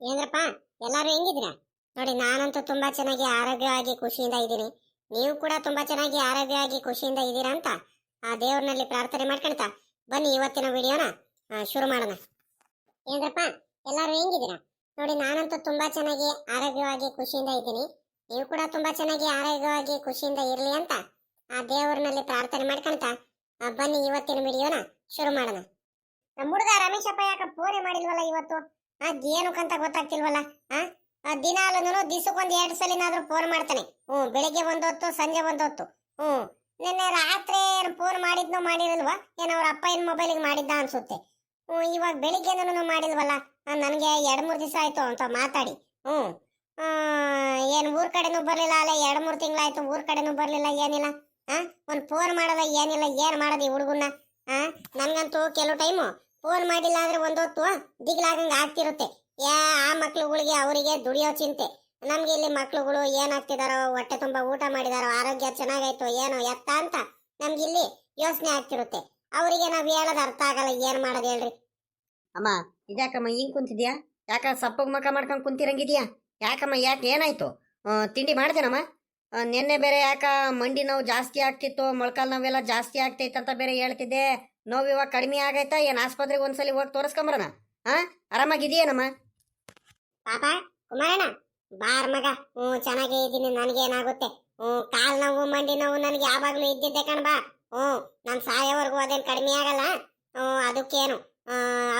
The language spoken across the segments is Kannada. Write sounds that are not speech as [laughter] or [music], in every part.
ಏನ್ರಪ್ಪ, ಎಲ್ಲರೂ ಹೆಂಗಿದ್ರ ನೋಡಿ, ನಾನಂತೂ ತುಂಬಾ ಚೆನ್ನಾಗಿ ಆರೋಗ್ಯವಾಗಿ, ಖುಷಿಯಿಂದ ಇದ್ದೀನಿ. ನೀವು ಕೂಡ ತುಂಬಾ ಚೆನ್ನಾಗಿ ಆರೋಗ್ಯವಾಗಿ, ಖುಷಿಯಿಂದ ಇದ್ದೀರಾ ಅಂತ ಆ ದೇವ್ರನಲ್ಲಿ ಪ್ರಾರ್ಥನೆ ಮಾಡ್ಕೊಳ್ತಾ ಬನ್ನಿ ಇವತ್ತಿನ ವಿಡಿಯೋನ ಶುರು ಮಾಡೋಣ. ಏನ್ರಪ್ಪ, ಎಲ್ಲರೂ ಹೆಂಗಿದ್ದೀರಾ? ನೋಡಿ, ನಾನಂತೂ ತುಂಬಾ ಚೆನ್ನಾಗಿ ಆರೋಗ್ಯವಾಗಿ, ಖುಷಿಯಿಂದ ಇದ್ದೀನಿ. ನೀವು ಕೂಡ ತುಂಬಾ ಚೆನ್ನಾಗಿ ಆರೋಗ್ಯವಾಗಿ, ಖುಷಿಯಿಂದ ಇರ್ಲಿ ಅಂತ ಆ ದೇವ್ರನಲ್ಲಿ ಪ್ರಾರ್ಥನೆ ಮಾಡ್ಕೊಳ್ತಾ ಬನ್ನಿ ಇವತ್ತಿನ ವಿಡಿಯೋನ ಶುರು ಮಾಡೋಣ. ನಮ್ಮ ಹುಡುಗ ರಮೇಶಪ್ಪ ಯಾಕೆ ಫೋನೇ ಮಾಡಿಲ್ವಲ್ಲ ಇವತ್ತು? ಆ ಏನಕ್ಕಂತ ಗೊತ್ತಾಗ್ತಿಲ್ವಲ್ಲ? ಆ? ದಿನ ಅಲ್ಲೂ ದಿವಸಕ್ಕೊಂದ್ ಎರಡು ಸಲಿನಾದ್ರೂ ಫೋನ್ ಮಾಡ್ತಾನೆ. ಹ್ಞೂ, ಬೆಳಿಗ್ಗೆ ಒಂದೊತ್ತು, ಸಂಜೆ ಒಂದೊತ್ತು. ಹ್ಞೂ. ನಿನ್ನೆ ರಾತ್ರಿ ಏನು ಫೋನ್ ಮಾಡಿದ್ನೋ ಮಾಡಿರಲ್ವಾ? ಏನೋ ಅವ್ರ ಅಪ್ಪ ಏನ್ ಮೊಬೈಲಿಗೆ ಮಾಡಿದ್ದ ಅನ್ಸುತ್ತೆ? ಹ್ಞೂ, ಇವಾಗ ಬೆಳಿಗ್ಗೆನೂ ಮಾಡಿಲ್ವಲ್ಲ ನನಗೆ ಎರಡು ಮೂರು ದಿವಸ ಆಯ್ತು ಅಂತ ಮಾತಾಡಿ. ಹ್ಞೂ. ಏನು ಊರ ಕಡೆನೂ ಬರಲಿಲ್ಲ ಅಲ್ಲ, ಎರಡು ಮೂರು ತಿಂಗಳಾಯ್ತು, ಊರ ಕಡೆನೂ ಬರಲಿಲ್ಲ, ಏನಿಲ್ಲ. ಆ, ಒಂದು ಫೋನ್ ಮಾಡೋದ, ಏನಿಲ್ಲ, ಏನು ಮಾಡೋದು ಈ ಹುಡುಗನ್ನ? ಹಾಂ ನನ್ಗಂತೂ ಕೆಲವು ಟೈಮು ಫೋನ್ ಮಾಡಿಲ್ಲ ಅಂದ್ರೆ ಒಂದೊತ್ತು ದಿಗ್ಲಾಗಂಗ ಆಗ್ತಿರುತ್ತೆ. ಯಾ ಆ ಮಕ್ಳುಗಳಿಗೆ ಅವರಿಗೆ ದುಡಿಯೋ ಚಿಂತೆ. ನಮ್ಗೆ ಇಲ್ಲಿ ಮಕ್ಳುಗಳು ಏನಾಗ್ತಿದಾರೋ, ಹೊಟ್ಟೆ ತುಂಬಾ ಊಟ ಮಾಡಿದಾರೋ, ಆರೋಗ್ಯ ಚೆನ್ನಾಗಾಯ್ತು ಏನೋ ಎತ್ತ ಅಂತ ನಮ್ಗೆ ಇಲ್ಲಿ ಯೋಚನೆ ಆಗ್ತಿರುತ್ತೆ. ಅವರಿಗೆ ನಾವ್ ಹೇಳೋದು ಅರ್ಥ ಆಗಲ್ಲ, ಏನ್ ಮಾಡೋದು ಹೇಳ್ರಿ. ಅಮ್ಮ, ಇದ್ಯಾಕಮ್ಮ, ಹಿಂಗ್ ಕುಂತಿದ್ಯಾ? ಯಾಕ ಸಪ್ಪಗ ಮುಖ ಮಾಡ್ಕೊಂಡ್ ಕುಂತಿರಂಗಿದ್ಯಾ? ಯಾಕಮ್ಮ, ಯಾಕೆ ಏನಾಯ್ತು? ತಿಂಡಿ ಮಾಡ್ದೇನಮ್ಮ? ನಿನ್ನೆ ಬೇರೆ ಯಾಕ ಮಂಡಿ ನೋವು ಜಾಸ್ತಿ ಆಗ್ತಿತ್ತು, ಮೊಳಕಾಲ್ ನೋವೆಲ್ಲ ಜಾಸ್ತಿ ಆಗ್ತೈತೆ ಅಂತ ಬೇರೆ ಹೇಳ್ತಿದ್ದೆ. ನೋವು ಇವಾಗ ಕಡಿಮೆ ಆಗೈತಾ? ಏನ್ ಆಸ್ಪತ್ರೆಗೆ ಒಂದ್ಸಲಿ ಹೋಗಿ ತೋರಿಸ್ಕೊಂಬರೋಣ? ಹಾ ಆರಾಮಾಗಿದೆಯೇನಮ್ಮ ಪಾಪ, ಕುಮಾರಣ್ಣ, ಬಾರ್ ಮಗ. ಹ್ಞೂ ಚೆನ್ನಾಗೇ ಇದ್ದೀನಿ, ನನಗೇನಾಗುತ್ತೆ? ಹ್ಞೂ ಕಾಲು ನೋವು, ಮಂಡಿ ನೋವು ನನಗೆ ಯಾವಾಗಲೂ ಇದ್ದಿದ್ದೆ ಕಣ್ಬಾ ಹ್ಞೂ ನಾನು ಸಾಯೋವರೆಗೂ ಅದೇನು ಕಡಿಮೆ ಆಗಲ್ಲ. ಹ್ಞೂ ಅದಕ್ಕೇನು.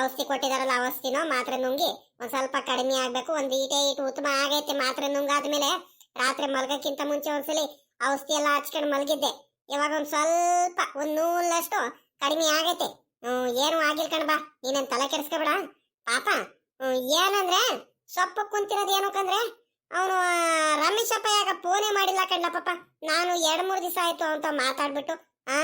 ಔಷಧಿ ಕೊಟ್ಟಿದಾರಲ್ಲ, ಔಷಧಿನೋ, ಮಾತ್ರೆ ನುಂಗಿ ಒಂದು ಸ್ವಲ್ಪ ಕಡಿಮೆ ಆಗಬೇಕು. ಒಂದು ಈಟೆ ಈಟು ಉತ್ತಮ ಆಗೈತೆ, ಮಾತ್ರೆ ನುಂಗಾದ್ಮೇಲೆ. ರಾತ್ರಿ ಮಲಗೋಕ್ಕಿಂತ ಮುಂಚೆ ಒಂದ್ಸಲಿ ಔಷಧಿ ಎಲ್ಲ ಹಚ್ಕೊಂಡು ಮಲಗಿದ್ದೆ. ಇವಾಗ ಒಂದು ಸ್ವಲ್ಪ, ಒಂದು ನೂಲಷ್ಟು ಕಡಿಮೆ ಆಗೈತೆ. ಏನು ಆಗಿಲ್ ಕಣ್ಬಾ ನೀನೇನ್ ತಲೆ ಕೆಡಿಸ್ಕೊಬೇಡ? ಪಾಪ ಏನಂದ್ರೆ ಸೊಪ್ಪು ಕುಂತಿರೋದು ಕಂದ್ರೆ ಅವನು ರಮೇಶಪ್ಪ ಯಾಕ ಫೋನೇ ಮಾಡಿಲ್ಲ ಕಣ್ಲ ಪಾಪ. ನಾನು ಎರಡು ಮೂರು ದಿವಸ ಆಯ್ತು ಅಂತ ಮಾತಾಡ್ಬಿಟ್ಟು, ಆ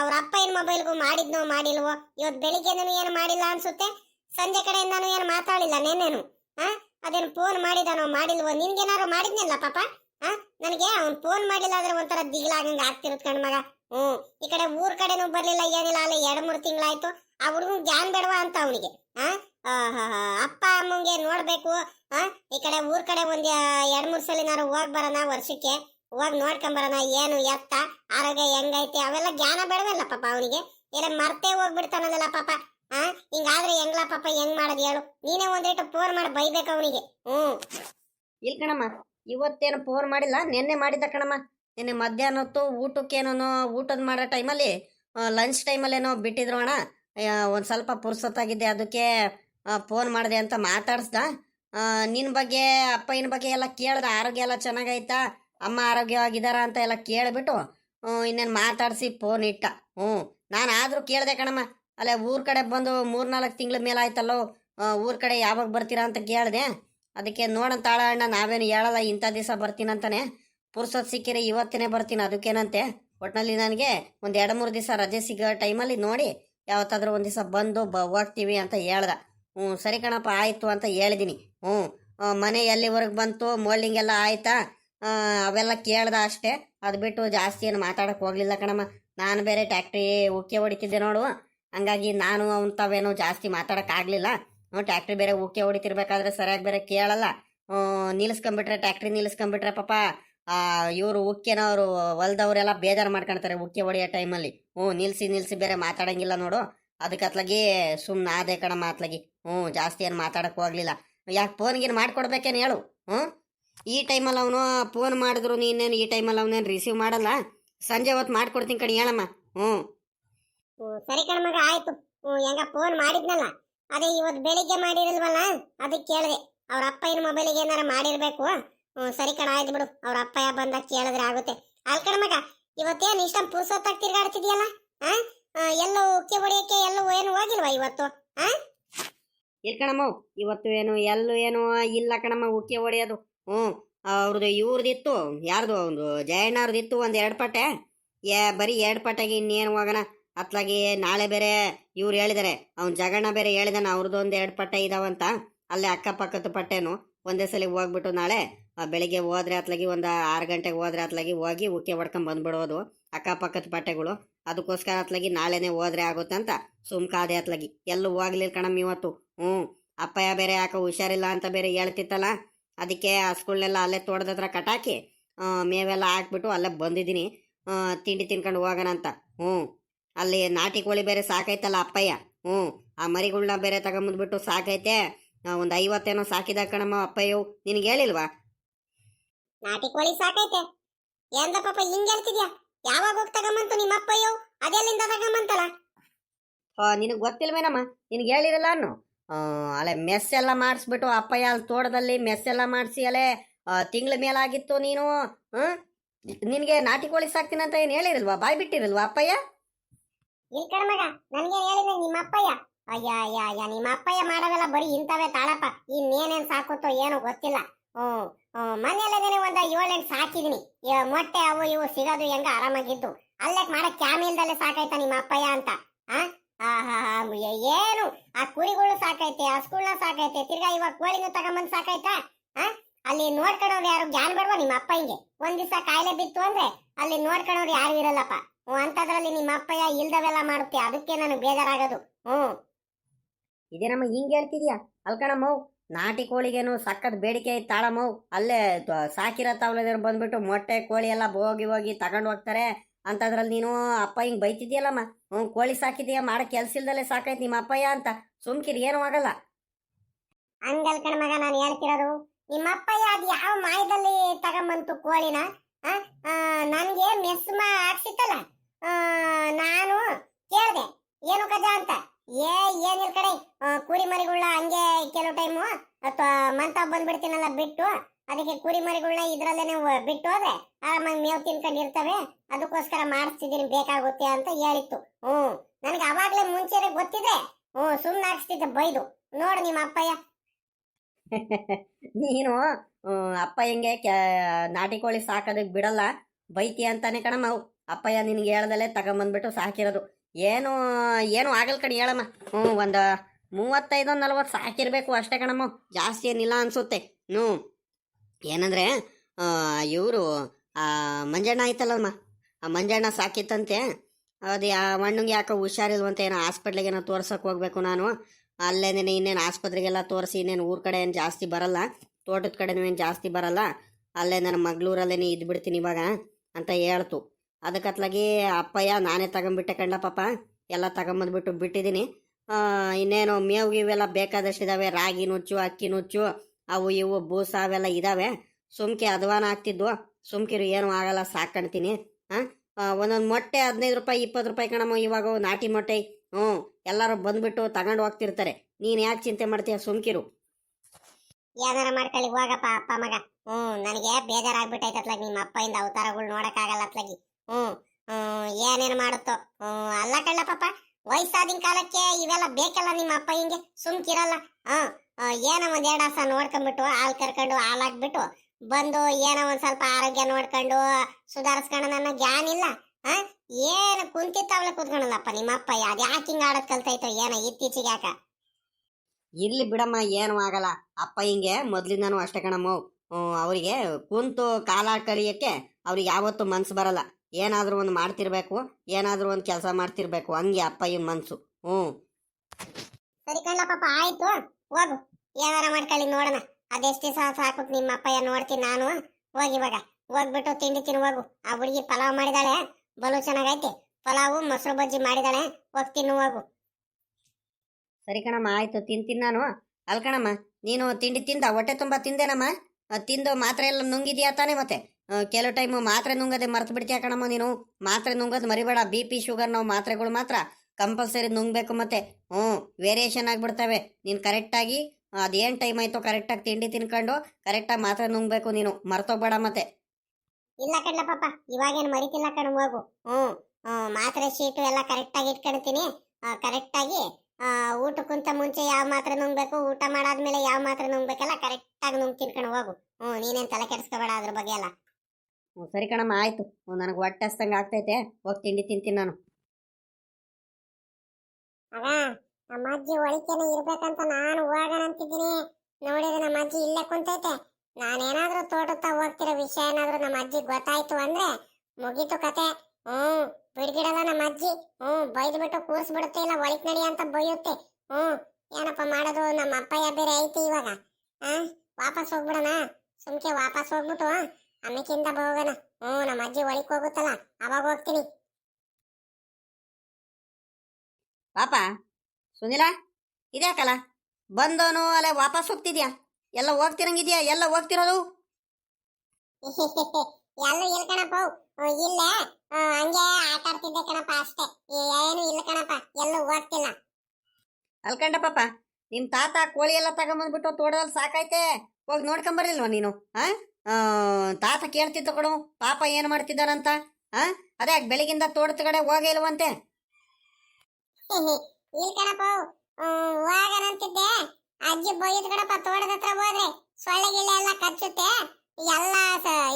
ಅವ್ರ ಅಪ್ಪ ಏನ್ ಮೊಬೈಲ್ಗೂ ಮಾಡಿದ್ನೋ ಮಾಡಿಲ್ವೋ, ಇವತ್ ಬೆಳಿಗ್ಗೆನೂ ಏನು ಮಾಡಿಲ್ಲ ಅನ್ಸುತ್ತೆ, ಸಂಜೆ ಕಡೆಯಿಂದಾನು ಏನು ಮಾತಾಡಿಲ್ಲ ನೆನ್ನೇನು, ಆ, ಅದೇನು ಫೋನ್ ಮಾಡಿದಾನೋ ಮಾಡಿಲ್ವೋ ನಿನ್ಗೇನಾರು ಮಾಡಿದ್ನಲ್ಲ ಪಾಪ, ಆ, ನನಗೆ ಅವ್ನು ಫೋನ್ ಮಾಡಿಲ್ಲ ಅಂದ್ರೆ ಒಂಥರ ದಿಗ್ಲಾಗಂಗ ಆಗ್ತಿರುತ್ತೆ ಕಣ್ ಮಗ. ಹ್ಮ್. ಈ ಕಡೆ ಊರ್ ಕಡೆನೂ ಬರ್ಲಿಲ್ಲ ಏನಿಲ್ಲ ಅಲ್ಲ ಎರಡ್ ಮೂರ್ ತಿಂಗಳಾಯ್ತು. ಆ ಹುಡುಗನ್ ಜ್ಞಾನ ಬೇಡವಾ ಅಂತ ಅವನಿಗೆ. ಅಪ್ಪ ಅಮ್ಮಂಗೆ ನೋಡ್ಬೇಕು ಆ? ಈ ಕಡೆ ಊರ್ ಕಡೆ ಒಂದ್ ಎರಡ್ ಮೂರ್ ಸಲಿನಾರು ಹೋಗ್ ಬರೋಣ ವರ್ಷಕ್ಕೆ ಹೋಗ್ ನೋಡ್ಕೊಂಬರೋಣ ಏನು ಎತ್ತ ಆರೋಗ್ಯ ಹೆಂಗೈತೆ ಅವೆಲ್ಲ ಜ್ಞಾನ ಬೇಡವಲ್ಲ ಪಾಪ ಅವನಿಗೆ. ಇಲ್ಲ ಮರ್ತೇ ಹೋಗ್ಬಿಡ್ತಾನಲ್ಲ ಪಾಪ ಆ? ಹಿಂಗಾದ್ರೆ ಹೆಂಗ್ಲ ಪಾಪ ಹೆಂಗ್ ಮಾಡೋದು ಹೇಳು. ನೀನೇ ಒಂದೇಟು ಫೋನ್ ಮಾಡಿ ಬೈಬೇಕು ಅವನಿಗೆ ಹ್ಮ್. ಇಲ್ ಕಣಮ್ಮ ಇವತ್ತೇನು ಫೋನ್ ಮಾಡಿಲ್ಲ ನಿನ್ನೆ ಮಾಡಿದ್ದ ಕಣಮ್ಮ. ನಿನ್ನೆ ಮಧ್ಯಾಹ್ನ ಹೊತ್ತು ಊಟಕ್ಕೇನೋ ಊಟದ ಮಾಡೋ ಟೈಮಲ್ಲಿ ಲಂಚ್ ಟೈಮಲ್ಲೇನೋ ಬಿಟ್ಟಿದ್ರು ಅಣ್ಣ. ಒಂದು ಸ್ವಲ್ಪ ಪುರ್ಸೊತ್ತಾಗಿದ್ದೆ ಅದಕ್ಕೆ ಫೋನ್ ಮಾಡಿದೆ ಅಂತ ಮಾತಾಡಿಸ್ದ. ನಿನ್ನ ಬಗ್ಗೆ, ಅಪ್ಪಯ್ಯನ ಬಗ್ಗೆ ಎಲ್ಲ ಕೇಳ್ದೆ, ಆರೋಗ್ಯ ಎಲ್ಲ ಚೆನ್ನಾಗೈತಾ? ಅಮ್ಮ ಆರೋಗ್ಯವಾಗಿದ್ದಾರ ಅಂತ ಎಲ್ಲ ಕೇಳಿಬಿಟ್ಟು ಇನ್ನೇನು ಮಾತಾಡಿಸಿ ಫೋನ್ ಇಟ್ಟ. ಹ್ಞೂ ನಾನು ಆದರೂ ಕೇಳಿದೆ ಕಣಮ್ಮ. ಅಲ್ಲೇ ಊರ ಕಡೆ ಬಂದು ಮೂರ್ನಾಲ್ಕು ತಿಂಗಳ ಮೇಲೆ ಆಯ್ತಲ್ಲೋ ಊರ ಕಡೆ ಯಾವಾಗ ಬರ್ತೀರಾ ಅಂತ ಕೇಳಿದೆ. ಅದಕ್ಕೆ ನೋಡೋಣ ತಾಳ ಅಣ್ಣ, ನಾವೇನು ಹೇಳಲ್ಲ, ಇಂಥ ದಿವಸ ಬರ್ತೀನಂತಾನೆ. ಪುರ್ಸೊತ್ ಸಿಕ್ಕಿರೆ ಇವತ್ತೇ ಬರ್ತೀನಿ. ಅದಕ್ಕೇನಂತೆ, ಒಟ್ನಲ್ಲಿ ನನಗೆ ಒಂದು ಎರಡು ಮೂರು ದಿವಸ ರಜೆ ಸಿಗೋ ಟೈಮಲ್ಲಿ ನೋಡಿ ಯಾವತ್ತಾದ್ರೂ ಒಂದು ದಿವಸ ಬಂದು ಬ, ಹೋಗ್ತೀವಿ ಅಂತ ಹೇಳ್ದ. ಹ್ಞೂ ಸರಿ ಕಣಪ್ಪ, ಆಯಿತು ಅಂತ ಹೇಳಿದ್ದೀನಿ ಹ್ಞೂ ಮನೆ ಎಲ್ಲಿವರೆಗೆ ಬಂತು ಮೋಲ್ಡಿಂಗ್ ಎಲ್ಲ ಆಯ್ತಾ? ಅವೆಲ್ಲ ಕೇಳ್ದ ಅಷ್ಟೇ. ಅದು ಬಿಟ್ಟು ಜಾಸ್ತಿ ಏನು ಮಾತಾಡೋಕೆ ಹೋಗಲಿಲ್ಲ ಕಣಮ್ಮ. ನಾನು ಬೇರೆ ಟ್ಯಾಕ್ಟ್ರಿ ಉಕ್ಕೆ ಹೊಡಿತಿದ್ದೆ ನೋಡು. ಹಂಗಾಗಿ ನಾನು ಅಂಥವೇನು ಜಾಸ್ತಿ ಮಾತಾಡೋಕ್ಕಾಗಲಿಲ್ಲ ಹ್ಞೂ ಟ್ಯಾಕ್ಟ್ರಿ ಬೇರೆ ಉಕ್ಕೆ ಹೊಡಿತಿರ್ಬೇಕಾದ್ರೆ ಸರಿಯಾಗಿ ಬೇರೆ ಕೇಳಲ್ಲ. ನಿಲ್ಲಿಸ್ಕೊಂಬಿಟ್ರೆ ಟ್ಯಾಕ್ಟ್ರಿ ನಿಲ್ಲಿಸ್ಕೊಂಬಿಟ್ರೆ ಪಾಪ ಇವರು ಉಕ್ಕೆನವರು, ಹೊಲ್ದವ್ರೆಲ್ಲ ಬೇಜಾರು ಮಾಡ್ಕೊಳ್ತಾರೆ ಉಕ್ಕೆ ಹೊಡೆಯೋ ಟೈಮಲ್ಲಿ. ಹ್ಞೂ, ನಿಲ್ಸಿ ನಿಲ್ಸಿ ಬೇರೆ ಮಾತಾಡಂಗಿಲ್ಲ ನೋಡು. ಅದಕ್ಕೆ ಅತ್ಲಾಗಿ ಸುಮ್ಮನೆ ಆದೆ ಕಣಮ್ಮ ಮಾತ್ಲಾಗಿ ಹ್ಞೂ, ಜಾಸ್ತಿ ಏನು ಮಾತಾಡಕ್ಕೆ ಹೋಗ್ಲಿಲ್ಲ ಯಾಕೆ ಫೋನ್ಗೇನು ಮಾಡ್ಕೊಡ್ಬೇಕೇನು ಹೇಳು? ಹ್ಞೂ, ಈ ಟೈಮಲ್ಲಿ ಅವನು ಫೋನ್ ಮಾಡಿದ್ರು ನೀನೇನು ಈ ಟೈಮಲ್ಲಿ ಅವನೇನು ರಿಸೀವ್ ಮಾಡಲ್ಲ? ಸಂಜೆ ಹೊತ್ತು ಮಾಡ್ಕೊಡ್ತೀನಿ ಕಣಿ, ಹೇಳಮ್ಮ. ಹ್ಞೂ. ಸರಿ ಕಣ ಮಗ ಆಯ್ತು. ಹೆಂಗ ಫೋನ್ ಮಾಡಿದ್ನಲ್ಲ, ಅದೇ ಇವತ್ತು ಬೆಳಿಗ್ಗೆ ಮಾಡಿರಲ್ವಲ್ಲ? ಅದಕ್ಕೆ ಕೇಳಿದೆ. ಅವ್ರ ಅಪ್ಪ ಏನು ಮೊಬೈಲಿಗೆ ಏನಾರ ಮಾಡಿರ್ಬೇಕು? ಹ್ಮ್, ಸರಿ ಕಣ ಆಯ್ತು ಬಿಡು. ಅವ್ರ ಅಪ್ಪ ಬಂದಾಗ ಕೇಳಿದ್ರೆ ಆಗುತ್ತೆ. ಅಲ್ ಕಣ ಮಗ ಇವತ್ತೇನು ಇಷ್ಟ ಪುರ್ಸೊತ್ತಾಗಿ ತಿರ್ಗಾಡ್ತಿದ್ಯಲ್ಲ? ಎಲ್ಲೋ ಉಕ್ಕೆ ಹೊಡಿಯಕ್ಕೆ ಎಲ್ಲೋ ಏನು ಹೋಗಿಲ್ವಾ ಇವತ್ತು? ಆ? ಇಲ್ಲ ಕಣಮ್ಮ ಇವತ್ತು ಏನು ಎಲ್ಲೂ ಏನು ಇಲ್ಲ ಕಣಮ್ಮ ಉಕ್ಕೆ ಹೊಡೆಯೋದು. ಹ್ಞೂ ಅವ್ರದ್ದು ಇವ್ರದಿತ್ತು ಯಾರ್ದು ಒಂದು ಜಯಣ್ಣವ್ರದಿತ್ತು ಒಂದು ಎರಡು ಪಟ್ಟೆ. ಏ ಬರೀ ಎರಡು ಪಟ್ಟೆಗೆ ಇನ್ನೇನು ಹೋಗೋಣ? ಅತ್ಲಾಗಿ ನಾಳೆ ಬೇರೆ ಇವ್ರು ಹೇಳಿದಾರೆ. ಅವ್ನು ಜಗಣ್ಣ ಬೇರೆ ಹೇಳಿದಾನೆ ಅವ್ರದ್ದು ಒಂದು ಎರಡು ಪಟ್ಟೆ ಇದಾವಂತ. ಅಲ್ಲೇ ಅಕ್ಕಪಕ್ಕದ ಪಟ್ಟೆನು ಒಂದೇ ಸಲ ಹೋಗ್ಬಿಟ್ಟು ನಾಳೆ ಬೆಳಿಗ್ಗೆ ಹೋದ್ರೆ ಅತ್ಲಾಗಿ ಒಂದು ಆರು ಗಂಟೆಗೆ ಹೋದ್ರೆ ಅತ್ಲಾಗಿ ಹೋಗಿ ಉಕ್ಕೆ ಹೊಡ್ಕೊಂಡ್ ಬಂದ್ಬಿಡೋದು ಅಕ್ಕಪಕ್ಕದ ಪಟ್ಟೆಗಳು ಅದಕ್ಕೋಸ್ಕರ ಅತ್ಲಾಗಿ ನಾಳೆನೇ ಹೋದ್ರೆ ಆಗುತ್ತಂತ ಸುಮ್ಕಾದೆ ಅತ್ಲಾಗಿ. ಎಲ್ಲೂ ಹೋಗ್ಲಿಲ್ಲ ಕಣಮ್ಮ ಇವತ್ತು. ಹ್ಞೂ ಅಪ್ಪಯ್ಯ ಬೇರೆ ಯಾಕೆ ಹುಷಾರಿಲ್ಲ ಅಂತ ಬೇರೆ ಹೇಳ್ತಿತ್ತಲ್ಲ. ಅದಕ್ಕೆ ಹಸ್ಗಳನ್ನೆಲ್ಲ ಅಲ್ಲೇ ತೋಟದ ಹತ್ರ ಕಟಾಕಿ ಮೇವೆಲ್ಲ ಹಾಕ್ಬಿಟ್ಟು ಅಲ್ಲೇ ಬಂದಿದ್ದೀನಿ. ತಿಂಡಿ ತಿನ್ಕೊಂಡು ಹೋಗೋಣ ಅಂತ. ಹ್ಞೂ ಅಲ್ಲಿ ನಾಟಿ ಕೋಳಿ ಬೇರೆ ಸಾಕೈತಲ್ಲ ಅಪ್ಪಯ್ಯ. ಹ್ಞೂ ಆ ಮರಿಗಳ್ನ ಬೇರೆ ತಗೊಂಬಂದ್ಬಿಟ್ಟು ಸಾಕೈತೆ. ಒಂದು ಐವತ್ತೇನೋ ಸಾಕಿದ ಕಣಮ್ಮ ಅಪ್ಪಯ್ಯವು. ನಿನಗೆ ಹೇಳಿಲ್ವಾ? ನಾಟಿ ಕೋಳಿ ಸಾಕೈತೆ. ಎಂದ ಪಾಪ ಹಿಂಗ್ ಹೇಳ್ತಿದ್ಯಾ? ಯಾವಾಗ ಹೋಗಿ ತಗೊಂಬಂತು ನಿಮ್ಮ ಅಪ್ಪಯ್ಯೋ ಅದೆಲ್ಲಿಂದ ತಗೊಂಬಂತಲ್ಲ? ನಿನಗೆ ಗೊತ್ತಿಲ್ವೇನಮ್ಮ ನಿನ್ಗೆ ಹೇಳಿರಲ್ಲ ಅನ್ನು? ಅಲ್ಲೇ ಮೆಸ್ ಎಲ್ಲ ಮಾಡಿಸ್ಬಿಟ್ಟು ಅಪ್ಪಯ್ಯ ಅಲ್ಲಿ ತೋಟದಲ್ಲಿ ಮೆಸ್ ಎಲ್ಲ ಮಾಡಿಸಿ ಅಲ್ಲೇ ತಿಂಗಳ ಮೇಲಾಗಿತ್ತು ನೀನು ಹಾಂ? ನಿನಗೆ ನಾಟಿ ಕೋಳಿ ಸಾಕ್ತೀನಿ ಅಂತ ಏನು ಹೇಳಿರಲ್ವಾ? ಬಾಯ್ ಬಿಟ್ಟಿರಲ್ವಾ ಅಪ್ಪಯ್ಯ? ಇಲ್ ಕಣ ಮಗ ಹೇಳಿದ ನಿಮ್ಮ ಅಪ್ಪಯ್ಯ ಅಯ್ಯ ಅಯ್ಯ ಅಯ್ಯ ನಿಮ್ಮ ಅಪ್ಪಯ್ಯ ಮಾಡೋವೆಲ್ಲ ಬರೀ ಇಂಥವೇ ತಾಳಪ್ಪ. ಇನ್ನೇನೇನ್ ಸಾಕುತ್ತೋ ಏನೋ ಗೊತ್ತಿಲ್ಲ. ಹ್ಞೂ ಹ್ಮ್. ಮನೆಯಲ್ಲದೇನೆ ಒಂದ ಏಳೆಂಟು ಸಾಕಿದೀನಿ. ಮೊಟ್ಟೆ ಅವು ಇವು ಸಿಗೋದು ಹೆಂಗ ಆರಾಮಾಗಿದ್ದು. ಅಲ್ಲೇ ಮಾಡಕ್ ಕ್ಯಾಮಿಲ್ದಲ್ಲೇ ಸಾಕಾಯ್ತ ನಿಮ್ಮ ಅಪ್ಪಯ್ಯ ಅಂತ. ಏನು? ಆ ಕುರಿಗಳು ಸಾಕೈತೆ ಹಸುಗಳ್ನ ಸಾಕೈತೆ ತಿರ್ಗಾ ಇವಾಗ ಕೋಳಿನ ಸಾಕೈತಾ ಆ? ಅಲ್ಲಿ ನೋಡ್ಕೊಂಡವ್ರು ಯಾರು ಜ್ಞಾನ ಬರುವ ನಿಮ್ಮ ಅಪ್ಪಯ್ಯಂಗೆ? ಒಂದ್ ದಿವಸ ಕಾಯಿಲೆ ಬಿತ್ತು ಅಂದ್ರೆ ಅಲ್ಲಿ ನೋಡ್ಕೊಂಡವ್ರು ಯಾರು ಇರಲ್ಲಪ್ಪ. ಹ್ಞೂ ಅಂತದ್ರಲ್ಲಿ ನಿಮ್ಮ ಅಪ್ಪಯ್ಯ ಇಲ್ದವೆಲ್ಲ ಮಾಡುತ್ತೆ. ಅದಕ್ಕೆ ನನಗೆ ಬೇಜಾರಾಗೋದು. ಹ್ಞೂ ಇದೇನಮ್ಮ, ಹಿಂಗೆ ಹೇಳ್ತಿದ್ಯಾ? ಅಲ್ಕಣಮ್ಮವ್ ನಾಟಿ ಕೋಳಿಗೇನು ಸಖತ್ ಬೇಡಿಕೆ ಐತೆ ತಾಳಮ್ಮವ್ ಅಲ್ಲೇ ಸಾಕಿರೋ ತಾವ್ಲದೇನು ಬಂದ್ಬಿಟ್ಟು ಮೊಟ್ಟೆ, ಕೋಳಿ ಎಲ್ಲ ಹೋಗಿ ಹೋಗಿ ತಗೊಂಡು ಹೋಗ್ತಾರೆ. ಅಂತದ್ರಲ್ಲಿ ನೀನು, ಅಪ್ಪ, ಹಿಂಗೆ ಬೈತಿದ್ಯಲ್ಲಮ್ಮ? ಹ್ಞೂ, ಕೋಳಿ ಸಾಕಿದೀಯ? ಮಾಡೋ ಕೆಲಸ ಇಲ್ದಲ್ಲೇ ಸಾಕೈತೆ ನಿಮ್ಮ ಅಪ್ಪಯ್ಯ ಅಂತ. ಸುಮ್ಕಿರಿ, ಏನೂ ಆಗಲ್ಲ. ಹಂಗಲ್ ಕಣ ಮಗ, ನಾನು ಹೇಳ್ತಿರೋದು, ನಿಮ್ಮ ಅಪ್ಪಯ್ಯ ಅದು ಯಾವ ಮಾಯದಲ್ಲಿ ತಗೊಂಬಂತು ಕೋಳಿನ? ನನಗೆ ಮೆಸ್ ಮಾ ಹಾಕ್ಸಿತ್ತಲ್ಲ ನಾನು ಕೇಳಿದೆ, ಏನು ಕಜ? ಅಂತ. ಏ ಏನಿಲ್ಲ ಕಡೆ? ಕುರಿ ಹಂಗೆ ಕೆಲವು ಟೈಮು ಅಥವಾ ಮಂತ ಬಂದ್ಬಿಡ್ತೀನಲ್ಲ ಬಿಟ್ಟು, ಅದಕ್ಕೆ ಕುರಿ ಮರಿಗಳನ್ನ ನೀವು ಬಿಟ್ಟು ಹೋದ್ರೆ ಆರಾಮಾಗಿ ಮೇವು ತಿನ್ಕೊಂಡು ಇರ್ತವೆ. ಅದಕ್ಕೋಸ್ಕರ ಮಾಡಿಸ್ತಿದ್ದೀನಿ, ಬೇಕಾಗುತ್ತೆ ಅಂತ ಹೇಳಿತ್ತು. ಹ್ಞೂ. ನನಗೆ ಅವಾಗಲೇ ಮುಂಚೆನೆ ಗೊತ್ತಿದೆ. ಹ್ಞೂ ಸುಮ್ಮನೆ ಹಾಕ್ಸ್ತಿದ್ದೆ, ಬೈದು. ನೋಡು ನಿಮ್ಮ ಅಪ್ಪಯ್ಯ. [laughs] ನೀನು ಅಪ್ಪ ಹೆಂಗೆ ನಾಟಿ ಕೋಳಿ ಸಾಕೋದಕ್ಕೆ ಬಿಡಲ್ಲ ಬೈತಿ ಅಂತಾನೆ ಕಣಮ್ಮ ಅವು. ಅಪ್ಪಯ್ಯ ನಿನಗೆ ಹೇಳ್ದಲ್ಲೇ ತಗೊಂಬಂದ್ಬಿಟ್ಟು ಸಾಕಿರೋದು. ಏನು ಏನು ಆಗಲ್ ಕಣಿ ಹೇಳಮ್ಮ. ಹ್ಞೂ ಒಂದು ಮೂವತ್ತೈದು, ನಲ್ವತ್ತು ಸಾಕಿರಬೇಕು ಅಷ್ಟೇ ಕಣಮ್ಮ. ಜಾಸ್ತಿ ಏನಿಲ್ಲ ಅನ್ಸುತ್ತೆ. ಹ್ಞೂ ಏನಂದ್ರೆ ಇವರು ಮಂಜಣ್ಣ ಆಯ್ತಲ್ಲಮ್ಮ. ಆ ಮಂಜಣ್ಣ ಸಾಕಿತ್ತಂತೆ. ಅದು ಯಾ ಮಣ್ಣಿಗೆ ಯಾಕೋ ಹುಷಾರಿಲ್ವಂತೆ, ಏನೋ ಹಾಸ್ಪಿಟ್ಲಿಗೆ ಏನೋ ತೋರ್ಸಕ್ಕೆ ಹೋಗ್ಬೇಕು ನಾನು. ಅಲ್ಲೇನೇ ಇನ್ನೇನು ಆಸ್ಪತ್ರೆಗೆಲ್ಲ ತೋರಿಸಿ, ಇನ್ನೇನು ಊರ ಕಡೆ ಏನು ಜಾಸ್ತಿ ಬರಲ್ಲ. ತೋಟದ ಕಡೆನೂ ಏನು ಜಾಸ್ತಿ ಬರಲ್ಲ. ಅಲ್ಲೇ ನನ್ನ ಮಗಳೂರಲ್ಲೇನೇ ಇದ್ಬಿಡ್ತೀನಿ ಇವಾಗ ಅಂತ ಹೇಳ್ತು. ಅದಕ್ಕತ್ಲಾಗಿ ಅಪ್ಪಯ್ಯ, ನಾನೇ ತಗೊಂಬಿಟ್ಟೆ ಕಂಡ ಪಾಪ. ಎಲ್ಲ ತಗೊಂಬಂದ್ಬಿಟ್ಟು ಬಿಟ್ಟಿದ್ದೀನಿ. ಇನ್ನೇನು ಮೇವು ಇವೆಲ್ಲ ಬೇಕಾದಷ್ಟು ಇದಾವೆ ರಾಗಿ ನುಚ್ಚು ಅಕ್ಕಿ ನುಚ್ಚು ಅವು ಇವು, ಬೂಸ ಅವೆಲ್ಲ ಇದ್ದಾವೆ ಸುಮ್ಕೆ ಅಧ್ವಾನ ಆಗ್ತಿದ್ವು. ಸುಮ್ಕಿರು ಏನು ಆಗಲ್ಲ, ಸಾಕಣ್ತೀನಿ. ಹಾಂ ಒಂದೊಂದು ಮೊಟ್ಟೆ ಹದಿನೈದು ರೂಪಾಯಿ, ಇಪ್ಪತ್ತು ರೂಪಾಯಿ ಕಣಮ್ಮ ಇವಾಗ. ನಾಟಿ ಮೊಟ್ಟೆ. ಹ್ಞೂ, ಎಲ್ಲರೂ ಬಂದ್ಬಿಟ್ಟು ತಗೊಂಡು ಹೋಗ್ತಿರ್ತಾರೆ. ನೀನು ಯಾಕೆ ಚಿಂತೆ ಮಾಡ್ತೀಯ ಸುಮ್ಕಿರು. ಏನಾರ ಮಾಡ್ಕೊಳ್ಳಿ, ಹೋಗಪ್ಪ ಅಪ್ಪ ಮಗ. ಹ್ಞೂ, ನನಗೆ ಬೇಜಾರಾಗ್ಬಿಟ್ಟೈತೆ ಅತ್ಲಾಗಿ. ನಿಮ್ಮ ಅಪ್ಪಯಿಂದ ಅವತಾರಗಳು ನೋಡೋಕ್ಕಾಗಲ್ಲ ಅತ್ಲಾಗಿ. ಹ್ಮ್. ಏನೇನು ಮಾಡುತ್ತೋ. ಅಲ್ಲ ಕಳ್ಳ ಪಾಪ ವಯಸ್ಸಾದಿನ ಕಾಲಕ್ಕೆ ಇವೆಲ್ಲ ಬೇಕಲ್ಲ ನಿಮ್ಮ ಅಪ್ಪ ಹಿಂಗೆ? ಸುಮ್ಕಿರಲ್ಲ. ಆ, ಏನೋ ಒಂದ್ ಎರಡು ನೋಡ್ಕೊಂಡ್ಬಿಟ್ಟು ಹಾಲು ಕರ್ಕೊಂಡು ಹಾಲು ಹಾಕ್ಬಿಟ್ಟು ಬಂದು ಏನೋ ಒಂದ್ ಸ್ವಲ್ಪ ಆರೋಗ್ಯ ನೋಡ್ಕೊಂಡು ಸುಧಾರಿಸ್ಕೊಂಡು ನನ್ನ ಜ್ಞಾನ ಇಲ್ಲ. ಹ ಏನು ಕುಂತಿತ್ತವಳೆ ಕುತ್ಕೊಂಡಲ್ಲಪ್ಪ ನಿಮ್ಮ ಅಪ್ಪ ಅದು ಯಾಕೆ ಹಿಂಗ ಆಡೋದ್ ಕಲ್ತೈತೋ ಏನೋ ಇತ್ತೀಚೆಗೆ ಯಾಕ? ಇಲ್ಲಿ ಬಿಡಮ್ಮ ಏನು ಆಗಲ್ಲ. ಅಪ್ಪ ಹಿಂಗೆ ಮೊದ್ಲಿಂದನೂ ಅಷ್ಟೇ ಕಣಮ್ಮ ಅವರಿಗೆ ಕುಂತು ಕಾಲ ಕಳಿಯಕ್ಕೆ ಅವ್ರಿಗೆ ಯಾವತ್ತೂ ಮನ್ಸು ಬರಲ್ಲ. ಏನಾದರೂ ಒಂದು ಮಾಡ್ತಿರ್ಬೇಕು ಏನಾದರೂ ಒಂದು ಕೆಲಸ ಮಾಡ್ತಿರ್ಬೇಕು ಹಂಗೆ ಅಪ್ಪ ಇವ್ ಮನ್ಸು. ಹ್ಞೂ. ಸರಿ ಕಣ್ಣ ಪಾಪ ಆಯ್ತು. ಹೋಗು. ಏನಾರ ಮಾಡ್ಕೊಳ್ಳಿ ನೋಡೋಣ. ಅದೆಷ್ಟು ದಿವಸ ಸಾಕು ನಿಮ್ಮ ಅಪ್ಪಯ್ಯ ನೋಡ್ತೀನಿ ನಾನು. ಹೋಗಿ ಇವಾಗ. ಹೋಗ್ಬಿಟ್ಟು ತಿಂಡಿ ತಿನ್ನು ಹೋಗು. ಆ ಹುಡುಗಿ ಪಲಾವ್ ಮಾಡಿದಾಳೆ. ಬಲು ಚೆನ್ನಾಗೈತೆ. ಪಲಾವು ಮೊಸರು ಬಜ್ಜಿ ಮಾಡಿದಾಳೆ. ಹೋಗಿ ತಿನ್ನು ಹೋಗು. ಸರಿ ಕಣಮ್ಮ ಆಯ್ತು. ತಿಂತೀನಿ ನಾನು. ಅಲ್ಕಣಮ್ಮ ನೀನು ತಿಂಡಿ ತಿಂದ ಹೊಟ್ಟೆ ತುಂಬ ತಿಂದೇನಮ್ಮ? ತಿಂದು ಮಾತ್ರೆ ಎಲ್ಲ ನುಂಗಿದ್ಯಾ ತಾನೇ ಮತ್ತೆ? ಕೆಲವು ಟೈಮು ಮಾತ್ರೆ ನುಂಗದೆ ಮರ್ತು ಬಿಡ್ತೀಯ ಕಣಮ್ಮ ನೀನು? ಮಾತ್ರೆ ನುಂಗೋದು ಮರಿಬೇಡ. ಬಿ ಪಿ ಶುಗರ್ ನಾವು ಮಾತ್ರೆಗಳು ಮಾತ್ರ ಕಂಪಲ್ಸರಿ ನುಂಗಬೇಕು ಮತ್ತೆ. ಹ್ಞೂ ವೇರಿಯೇಷನ್ ಆಗಿಬಿಡ್ತವೆ. ನೀನು ಕರೆಕ್ಟಾಗಿ ಅದೇನು ಟೈಮ್ ಆಯಿತು ಕರೆಕ್ಟಾಗಿ ತಿಂಡಿ ತಿನ್ಕೊಂಡು ಕರೆಕ್ಟಾಗಿ ಮಾತ್ರೆ ನುಂಗಬೇಕು ನೀನು. ಮರ್ತೋಗ್ಬೇಡ ಮತ್ತೆ. ಇಲ್ಲ ಕಣ್ಣ ಪಾಪ, ಇವಾಗೇನು ಮರಿತಿಲ್ಲ ಕಣ್ ಹೋಗು ಹ್ಞೂ ಮಾತ್ರೆ ಶೀಟು ಎಲ್ಲ ಕರೆಕ್ಟಾಗಿ ಇಟ್ಕೊಳ್ತೀನಿ ಕರೆಕ್ಟಾಗಿ ಊಟಕ್ಕಿಂತ ಮುಂಚೆ ಯಾವ ಮಾತ್ರೆ ನುಂಗಬೇಕು, ಊಟ ಮಾಡಾದ್ಮೇಲೆ ಯಾವ ಮಾತ್ರೆ ನುಂಗ್ಬೇಕೆಲ್ಲ ಕರೆಕ್ಟಾಗಿ ನುಂಗ್ ತಿನ್ಕೊಂಡು ಹೋಗು ಹ್ಞೂ, ನೀನೇನು ತಲೆ ಕೆಡಿಸ್ಕೋಬೇಡ ಅದ್ರ ಬಗ್ಗೆ ಎಲ್ಲ. ಹ್ಞೂ ಸರಿ ಕಣಮ್ಮ, ಆಯಿತು. ನನಗೆ ಹೊಟ್ಟೆ ಹಸ್ತಂಗೆ ಆಗ್ತೈತೆ. ಹೋಗಿ ತಿಂಡಿ ತಿಂತೀನಿ ನಾನು. ಅವ ನಮ್ಮ ಅಜ್ಜಿ ಒಳಿಕೆನೆ ಇರ್ಬೇಕಂತ ನಾನು ಹೋಗೋಣ ಅಂತಿದ್ದೀನಿ ನೋಡಿದ್ರೆ ನಮ್ಮ ಅಜ್ಜಿ ಇಲ್ಲೇ ಕುಂತೈತೆ. ನಾನೇನಾದ್ರೂ ತೋಟತ್ತ ಹೋಗ್ತಿರೋ ವಿಷಯ ಏನಾದ್ರೂ ನಮ್ಮ ಅಜ್ಜಿ ಗೊತ್ತಾಯ್ತು ಅಂದ್ರೆ ಮುಗೀತು ಕತೆ. ಹ್ಮ್, ಬಿಡ್ಗಿಡಲ್ಲ ನಮ್ಮ ಅಜ್ಜಿ. ಹ್ಮ್, ಬೈದ್ಬಿಟ್ಟು ಕೂರಿಸ್ಬಿಡುತ್ತೆ ಇಲ್ಲ ಒಳಿಕ್ ನಡಿ ಅಂತ ಬೈಯುತ್ತೆ. ಹ್ಮ್, ಏನಪ್ಪ ಮಾಡೋದು, ನಮ್ಮ ಅಪ್ಪಯ್ಯ ಬೇರೆ ಐತಿ ಇವಾಗ. ಆ, ವಾಪಸ್ ಹೋಗ್ಬಿಡೋಣ? ಸುಮ್ಕೆ ವಾಪಸ್ ಹೋಗ್ಬಿಟ್ಟು ಆಮೇಕಿಂದ ಹೋಗೋಣ ಹ್ಞೂ ನಮ್ಮ ಅಜ್ಜಿ ಒಳಕ್ ಹೋಗುತ್ತಲ್ಲ ಅವಾಗ ಹೋಗ್ತೀನಿ. ಪಾಪ ಸುನಿಲ ಇದ್ಯಾಕಲ್ಲ? ಬಂದವನು ಅಲ್ಲೇ ವಾಪಸ್ ಹೋಗ್ತಿದ್ಯಾ? ಎಲ್ಲ ಹೋಗ್ತಿರಂಗಿದ್ಯಾ? ಎಲ್ಲ ಹೋಗ್ತಿರೋದು? [laughs] ಎಲ್ಲೂ ಇಲ್ಲ ಕಣಪ್ಪ ಇಲ್ಲ ಹಂಗೆ ಆಟ ಆಡ್ತಿದ್ದೆ ಕಣಪ್ಪ ಅಷ್ಟೇ. ಏನು ಇಲ್ಲ ಕಣಪ್ಪ ಎಲ್ಲೂ ಹೋಗ್ತಿಲ್ಲ. ಅಲ್ಕಂಡ ಪಾಪ ನಿಮ್ ತಾತ ಕೋಳಿ ಎಲ್ಲ ತಗೊಂಬಂದ್ಬಿಟ್ಟು ತೋಟದಲ್ಲಿ ಸಾಕೈತೆ ಹೋಗಿ ನೋಡ್ಕೊಂಬರ್ಲಿಲ್ವಾ ನೀನು ಆ, ತಾತ ಕೇಳ್ತಿದ್ದ ಕೊಡು. ಪಾಪ ಏನ್ ಮಾಡ್ತಿದ್ದಾರಂತ ಆ? ಅದೇ ಬೆಳಗಿಂದ ತೋಟದ ಕಡೆ ಹೋಗೇ ಇಲ್ವಂತೆ. ಕಣಪ್ಪ ಹೋಗನಂತಿದ್ದೆ ಅಜ್ಜಿ ಬೈದ್ ಕಣಪ್ಪ ತೋಟದ ಹತ್ರ ಹೋದ್ರೆ ಸೊಳ್ಳೆ ಗಿಳ್ಳೆ ಎಲ್ಲ ಕಚ್ಚುತ್ತೆ. ಎಲ್ಲ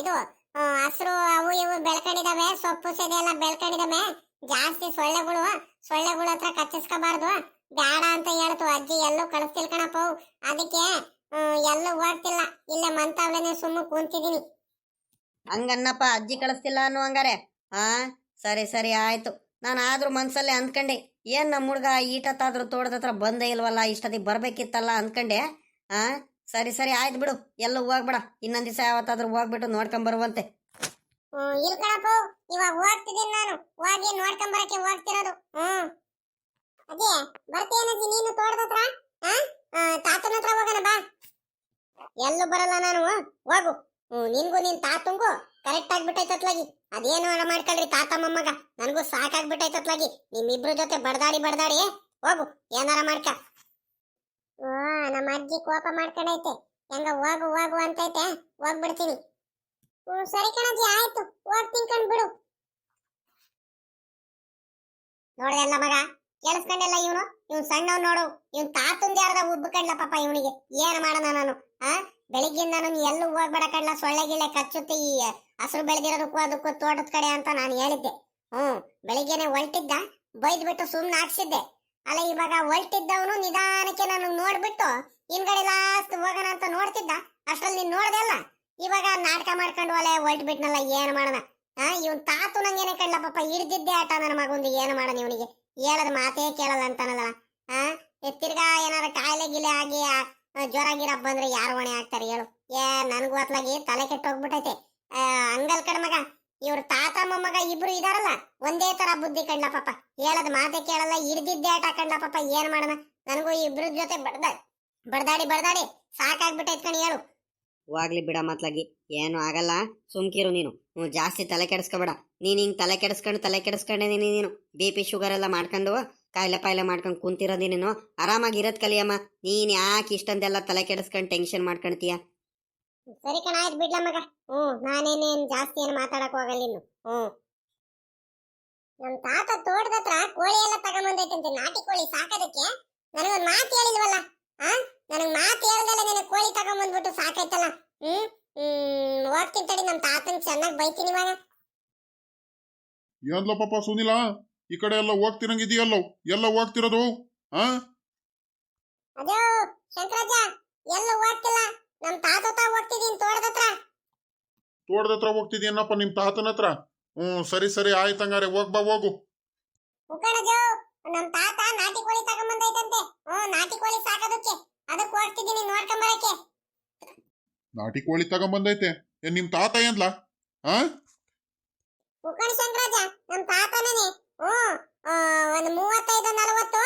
ಇದು ಹಸಿರು ಅವು ಇವು ಬೆಳ್ಕೊಂಡಿದಾವೆ, ಸೊಪ್ಪು ಸೆದೆ ಎಲ್ಲ ಬೆಳ್ಕೊಂಡಿದಾವೆ. ಜಾಸ್ತಿ ಸೊಳ್ಳೆಗಳು, ಸೊಳ್ಳೆಗಳ ಹತ್ರ ಕಚ್ಚಿಸ್ಕೋಬಾರ್ದು. ಬೇಡ ಅಂತ ಹೇಳ್ತು. ಅಜ್ಜಿ ಎಲ್ಲೂ ಕಳಿಸ್ತಿಲ್ ಕಣಪ್ಪ ಅದಕ್ಕೆ ಎಲ್ಲೂ ಹೋಗ್ತಿಲ್ಲ ಇಲ್ಲ ಮಂತಾವ್ಲೇನೆ ಸುಮ್ಮನೆ ಕುಂತಿದೀನಿ ಹಂಗನ್ನಪ್ಪ ಅಜ್ಜಿ ಕಳಿಸ್ತಿಲ್ಲ ಅನ್ನೋ ಹಂಗಾರೆ. ಹಾ ಸರಿ ಸರಿ ಆಯ್ತು. ನಾನು ಆದ್ರೂ ಮನ್ಸಲ್ಲೇ ಅಂದ್ಕೊಂಡೆ ಏನ್ ನಮ್ಮ ಹುಡ್ಗ ಈಟತ್ತಾದ್ರೂ ತೋಟದ ಹತ್ರ ಬಂದೇ ಇಲ್ವಲ್ಲ ಇಷ್ಟೊತ್ತಿಗೆ ಬರ್ಬೇಕಿತ್ತಲ್ಲ ಅಂದ್ಕೊಂಡೆ ಹಾ ಸರಿ ಸರಿ ಆಯ್ತು ಬಿಡು. ಎಲ್ಲ ಹೋಗ್ಬೇಡ. ಇನ್ನೊಂದ್ ದಿವಸ ಯಾವತ್ತಾದ್ರೂ ಹೋಗ್ಬಿಟ್ಟು ನೋಡ್ಕೊಂಬರುವಂತೆ ಹ್ಮ್, ಇಲ್ ಕಣಪ್ಪ ಇವಾಗ ಹೋಗ್ತಿದ್ದೀನಿ ನಾನು. ಹೋಗಿ ನೋಡ್ಕೊಂಡ್ ಬರಕ್ಕೆ ಹೋಗ್ತಿರೋದು. ಹ್ಮ್. ಅದೇ ಬರ್ತೀಯನಜ್ಜಿ ನೀನು ತೋಟದ ಹತ್ರ? ತಾತನ ಹತ್ರ ಹೋಗೋಣ ಬಾ. ಎಲ್ಲೂ ಬರಲ್ಲ ನಾನು. ಹೋಗು. ನಿನ್ಗೂ ನಿನ್ ತಾತಂಗೂ ಕರೆಕ್ಟ್ ಆಗ್ಬಿಟ್ಟೈತತ್ಲಾಗಿ ಅದೇನೋ ಅಲ್ಲ ಮಾಡ್ಕೊಳ್ರಿ ತಾತ ಮೊಮ್ಮಗ. ನನಗೂ ಸಾಕಾಗ್ಬಿಟ್ಟೈತತ್ಲಾಗಿ ನಿಮ್ಮಿಬ್ರ ಜೊತೆ ಬಡದಾಡಿ ಬಡದಾಡಿ ಹೋಗು. ಏನಾರ ಮಾಡ್ಕ. ಓ ನಮ್ಮ ಅಜ್ಜಿ ಕೋಪ ಮಾಡ್ಕೊಂಡೈತೆ ಹೆಂಗ ಹೋಗು ಹೋಗು ಅಂತೈತೆ. ಹೋಗ್ಬಿಡ್ತೀನಿ. ಹ್ಮ್, ಸರಿ ಕಣಜ್ಜಿ ಆಯ್ತು. ಹೋಗ್ ಹೋಗ್ತೀನಿ ಕಣ್ಬಿಡು ನೋಡ್ದಲ್ಲ ಮಗ ಕೇಳಿಸ್ಕೊಂಡೆಲ್ಲ ಇವನು? ಇವ್ನು ಸಣ್ಣವ್ ನೋಡು, ಇವ್ನ್ ತಾತಂದ ಯಾರ್ದ ಉಬ್ಬ ಪಾಪ ಇವನಿಗೆ. ಏನ್ ಮಾಡೋಣ ನಾನು ಆ? ಬೆಳಿಗ್ಗೆಯಿಂದ ನಾನು ಎಲ್ಲೂ ಹೋಗ್ಬೇಡ ಕಡ್ಲ, ಸೊಳ್ಳೆ ಗಿಳೆ ಕಚ್ಚುತ್ತೆ ಈ ಹಸಿರು ಬೆಳೆದಿರೋದಕ್ಕೂ ಅದಕ್ಕೂ ತೋಟದ ಕಡೆ ಅಂತ ನಾನು ಹೇಳಿದ್ದೆ. ಹ್ಮ್, ಬೆಳಿಗ್ಗೆನೆ ಹೊಲ್ಟಿದ್ದ, ಬೈದ್ಬಿಟ್ಟು ಸುಮ್ಮನೆ ಹಾಕ್ಸಿದ್ದೆ. ಅಲ್ಲ, ಇವಾಗ ಹೊಲ್ಟಿದ್ದವನು ನಿಧಾನಕ್ಕೆ ನಾನು ನೋಡ್ಬಿಟ್ಟು ಹಿಂದ್ಗಡೆ ಲಾಸ್ಟ್ ಹೋಗೋಣ ಅಂತ ನೋಡ್ತಿದ್ದ, ಅಷ್ಟ್ರಲ್ಲಿ ನೀನ್ ನೋಡ್ದೆ ಅಲ್ಲ? ಇವಾಗ ನಾಟಕ ಮಾಡ್ಕೊಂಡು ಅಲ್ಲೇ ಹೊಲ್ಟ್ ಬಿಟ್ನಲ್ಲ ಏನ್ ಮಾಡೋಣ ಆ, ಇವನ್ ತಾತು ನಂಗೆ ಕಡ್ಲ ಪಾಪ ಹಿಡ್ದಿದ್ದೆ ಆಟ ನನ್ನ ಮಗೊಂದು, ಏನ್ ಮಾಡೋಣ ಇವನಿಗೆ ಹೇಳದ ಮಾತೇ ಕೇಳಲ್ಲ ಅಂತಾನಲ್ಲ. ಆ ತಿರ್ಗಾ ಏನಾರ ಕಾಯಿಲೆ ಗಿಲೆ ಆಗಿ ಜ್ವರ ಗಿರ ಬಂದ್ರೆ ಯಾರು ಹೊಣೆ ಆಗ್ತಾರೆ ಹೇಳು. ಏ, ನನಗೂ ಅತ್ಲಾಗಿ ತಲೆ ಕೆಟ್ಟು ಹೋಗ್ಬಿಟ್ಟೈತೆ ಅಂಗಲ್ ಕಡೆ ಮಗ, ಇವ್ರ ತಾತ ಮೊಮ್ಮಗ ಇಬ್ರು ಇದಾರಲ್ಲ, ಒಂದೇ ತರ ಬುದ್ಧಿ ಕಂಡ್ಲ ಪಾಪ. ಹೇಳದ್ ಮಾತೆ ಕೇಳಲ್ಲ, ಹಿಡ್ದಿದ್ದೆ ಆಟ ಕಂಡ ಪಾಪ, ಏನ್ ಮಾಡೋಣ? ನನಗೂ ಇಬ್ರ ಜೊತೆ ಬಡ್ದ, ಬಡ್ದಾಡಿ ಬಡ್ದಾಡಿ ಸಾಕಾಗ್ಬಿಟ್ಟೈತ್ ಕಣಿ ಹೇಳು. ಹೋಗ್ಲಿ ಬಿಡ ಮತ್ಲಾಗಿ. ಏನು ಆಗಲ್ಲ. ಸುಮ್ಕಿರು ನೀನು. ಜಾಸ್ತಿ ತಲೆ ಕೆಡಿಸ್ಕೊಬೇಡ. ನೀನು ಹಿಂಗೆ ತಲೆ ಕೆಡಿಸ್ಕೊಂಡು ತಲೆ ಕೆಡಿಸ್ಕೊಂಡೆ ನೀನು ಬಿ ಪಿ ಶುಗರ್ ಎಲ್ಲ ಮಾಡ್ಕೊಂಡು ಕಾಯಿಲೆ ಪಾಯಿಲೆ ಮಾಡ್ಕೊಂಡು ಕುಂತಿರೋದಿ ನೀನು ಆರಾಮಾಗಿ ಇರೋದು ಕಲಿಯಮ್ಮ. ನೀನು ಯಾಕೆ ಇಷ್ಟೊಂದೆಲ್ಲ ತಲೆ ಕೆಡಿಸ್ಕೊಂಡು ಟೆನ್ಷನ್ ಮಾಡ್ಕೊಂತೀಯ ಸರಿ ಕಣ, ಆಯ್ತು ಬಿಡ್ಲ ಮಗ. ಹ್ಞೂ, ನಾನೇನೇನ್ ಜಾಸ್ತಿ ಏನು ಮಾತಾಡಕ್ ಹೋಗಲ್ಲ ಇನ್ನು. ಹ್ಞೂ. ನಮ್ಮ ತಾತ ತೋಟದ ಹತ್ರ ಕೋಳಿ ಎಲ್ಲ ತಗೊಂಬಂದೈತಂತೆ, ನಾಟಿ ಕೋಳಿ ಸಾಕೋದಕ್ಕೆ. ನನಗೊಂದು ಮಾತು ಹೇಳಿಲ್ವಲ್ಲ? ಆ? ನನಗ್ ಮಾತು ಹೇಳ್ದಲ್ಲ ನಿನಗೆ ಕೋಳಿ ತಗೊಂಬಂದ್ಬಿಟ್ಟು ಸಾಕಾಯ್ತಲ್ಲ? ಹ್ಮ್? ಹ್ಮ್ ಹೋಗ್ತೀನಿ ತಡಿ ನಮ್ ತಾತನ್ ಚೆನ್ನಾಗಿ ಬೈತೀನಿ ಇವಾಗ. ಏನ್ಲ ಪಾಪ ಸುನಿಲ? ಈ ಕಡೆ ಎಲ್ಲ ಹೋಗ್ತಿರಂಗಿದೆಯಲ್ಲೋ? ಎಲ್ಲ ಹೋಗ್ತಿರೋದು? ಹಾ ಅದೇ ಶಂಕರಾಜ ಎಲ್ಲ ಹೋಗ್ತಿಲ್ಲ. ನಮ್ ತಾತ ಹತ್ರ ಹೋಗ್ತಿದೀನಿ ತೋಟದ ಹತ್ರ. ತೋಟದ ಹತ್ರ ಹೋಗ್ತಿದ್ಯೇನಪ್ಪ ನಿಮ್ ತಾತನ ಹತ್ರ? ಹ್ಮ್ ಸರಿ ಸರಿ ಆಯ್ತು ಹಂಗಾರೆ ಹೋಗ್ ಬಾ ಹೋಗು. ಮುಖಂಡಜು ನಮ್ ತಾತ ನಾಟಿ ಕೋಳಿ ತಗೊಂಬಂದೈತಂತೆ ಹ್ಮ್ ನಾಟಿ ಕೋಳಿ ಸಾಕೋದಕ್ಕೆ. ಅದಕ್ಕೆ ಹೋಗ್ತಿದ್ದೀನಿ ನೋಡ್ಕೊಂಬರಕ್ಕೆ ನಾಟಿ ಕೋಳಿ ತಗೊಂಬಂದೈತೆ ಏನ್ ನಿಮ್ ತಾತ ಏನ್ಲ? ಆ? ಮುಖಂಡ ಶಂಕರಾಜ ನಮ್ ತಾತನೇನೆ ಓ ಒಂದ್ ಮೂವತ್ತೈದು ನಲವತ್ತು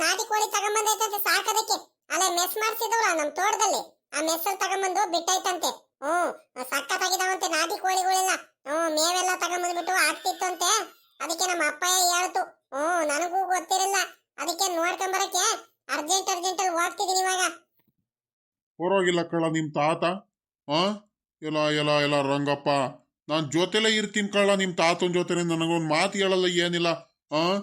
ನಾಟಿ ಕೋಳಿ ತಗೊಂಬಂದೈತೆ ಅಂತ ಸಾಕದಕ್ಕೆ. ಅಲ್ಲೇ ಮೆಸ್ ಮಾಡ್ಸಿದವ್ರ ನಮ್ ತೋಟದಲ್ಲಿ. ಆ ಮೆಸ್ಸಲ್ಲಿ ತಗೊಂಬಂದು ಬಿಟ್ಟೈತಂತೆ. ಹ್ಮ್ ಸಕ್ಕತ್ತಾಗಿದಾವಂತೆ ನಾಟಿ ಕೋಳಿಗಳೆಲ್ಲ. ಹ್ಮ್ ಮೇವೆಲ್ಲ ತಗೊಂಬಂದ್ಬಿಟ್ಟು ಆಗ್ತಿತ್ತಂತೆ. ಅದಕ್ಕೆ ನಮ್ಮ ಅಪ್ಪ ಹೇಳ್ತು. ಹ್ಮ್ ನನಗೂ ಗೊತ್ತಿರಲ್ಲ. ಅದಕ್ಕೆ ನೋಡ್ಕೊಂಬರಕ್ಕೆ ಅರ್ಜೆಂಟ್ ಅರ್ಜೆಂಟ್ ಅಲ್ಲಿ ಹೋಗ್ತಿದ್ದೀನಿ ಇವಾಗ. ಪರವಾಗಿಲ್ಲ ಕಳ ನಿಮ್ಮ ತಾತ, ಆ? ಎಲ್ಲ ಎಲ್ಲ ಎಲ್ಲ ರಂಗಪ್ಪ, ನಾನು ಜೊತೆಲೇ ಇರ್ತೀನಿ ಕಳ್ಳ ನಿಮ್ಮ ತಾತನ ಜೊತೆ ನನಗೊಂದು ಮಾತು ಹೇಳಲ್ಲ, ಏನಿಲ್ಲ, ಆ?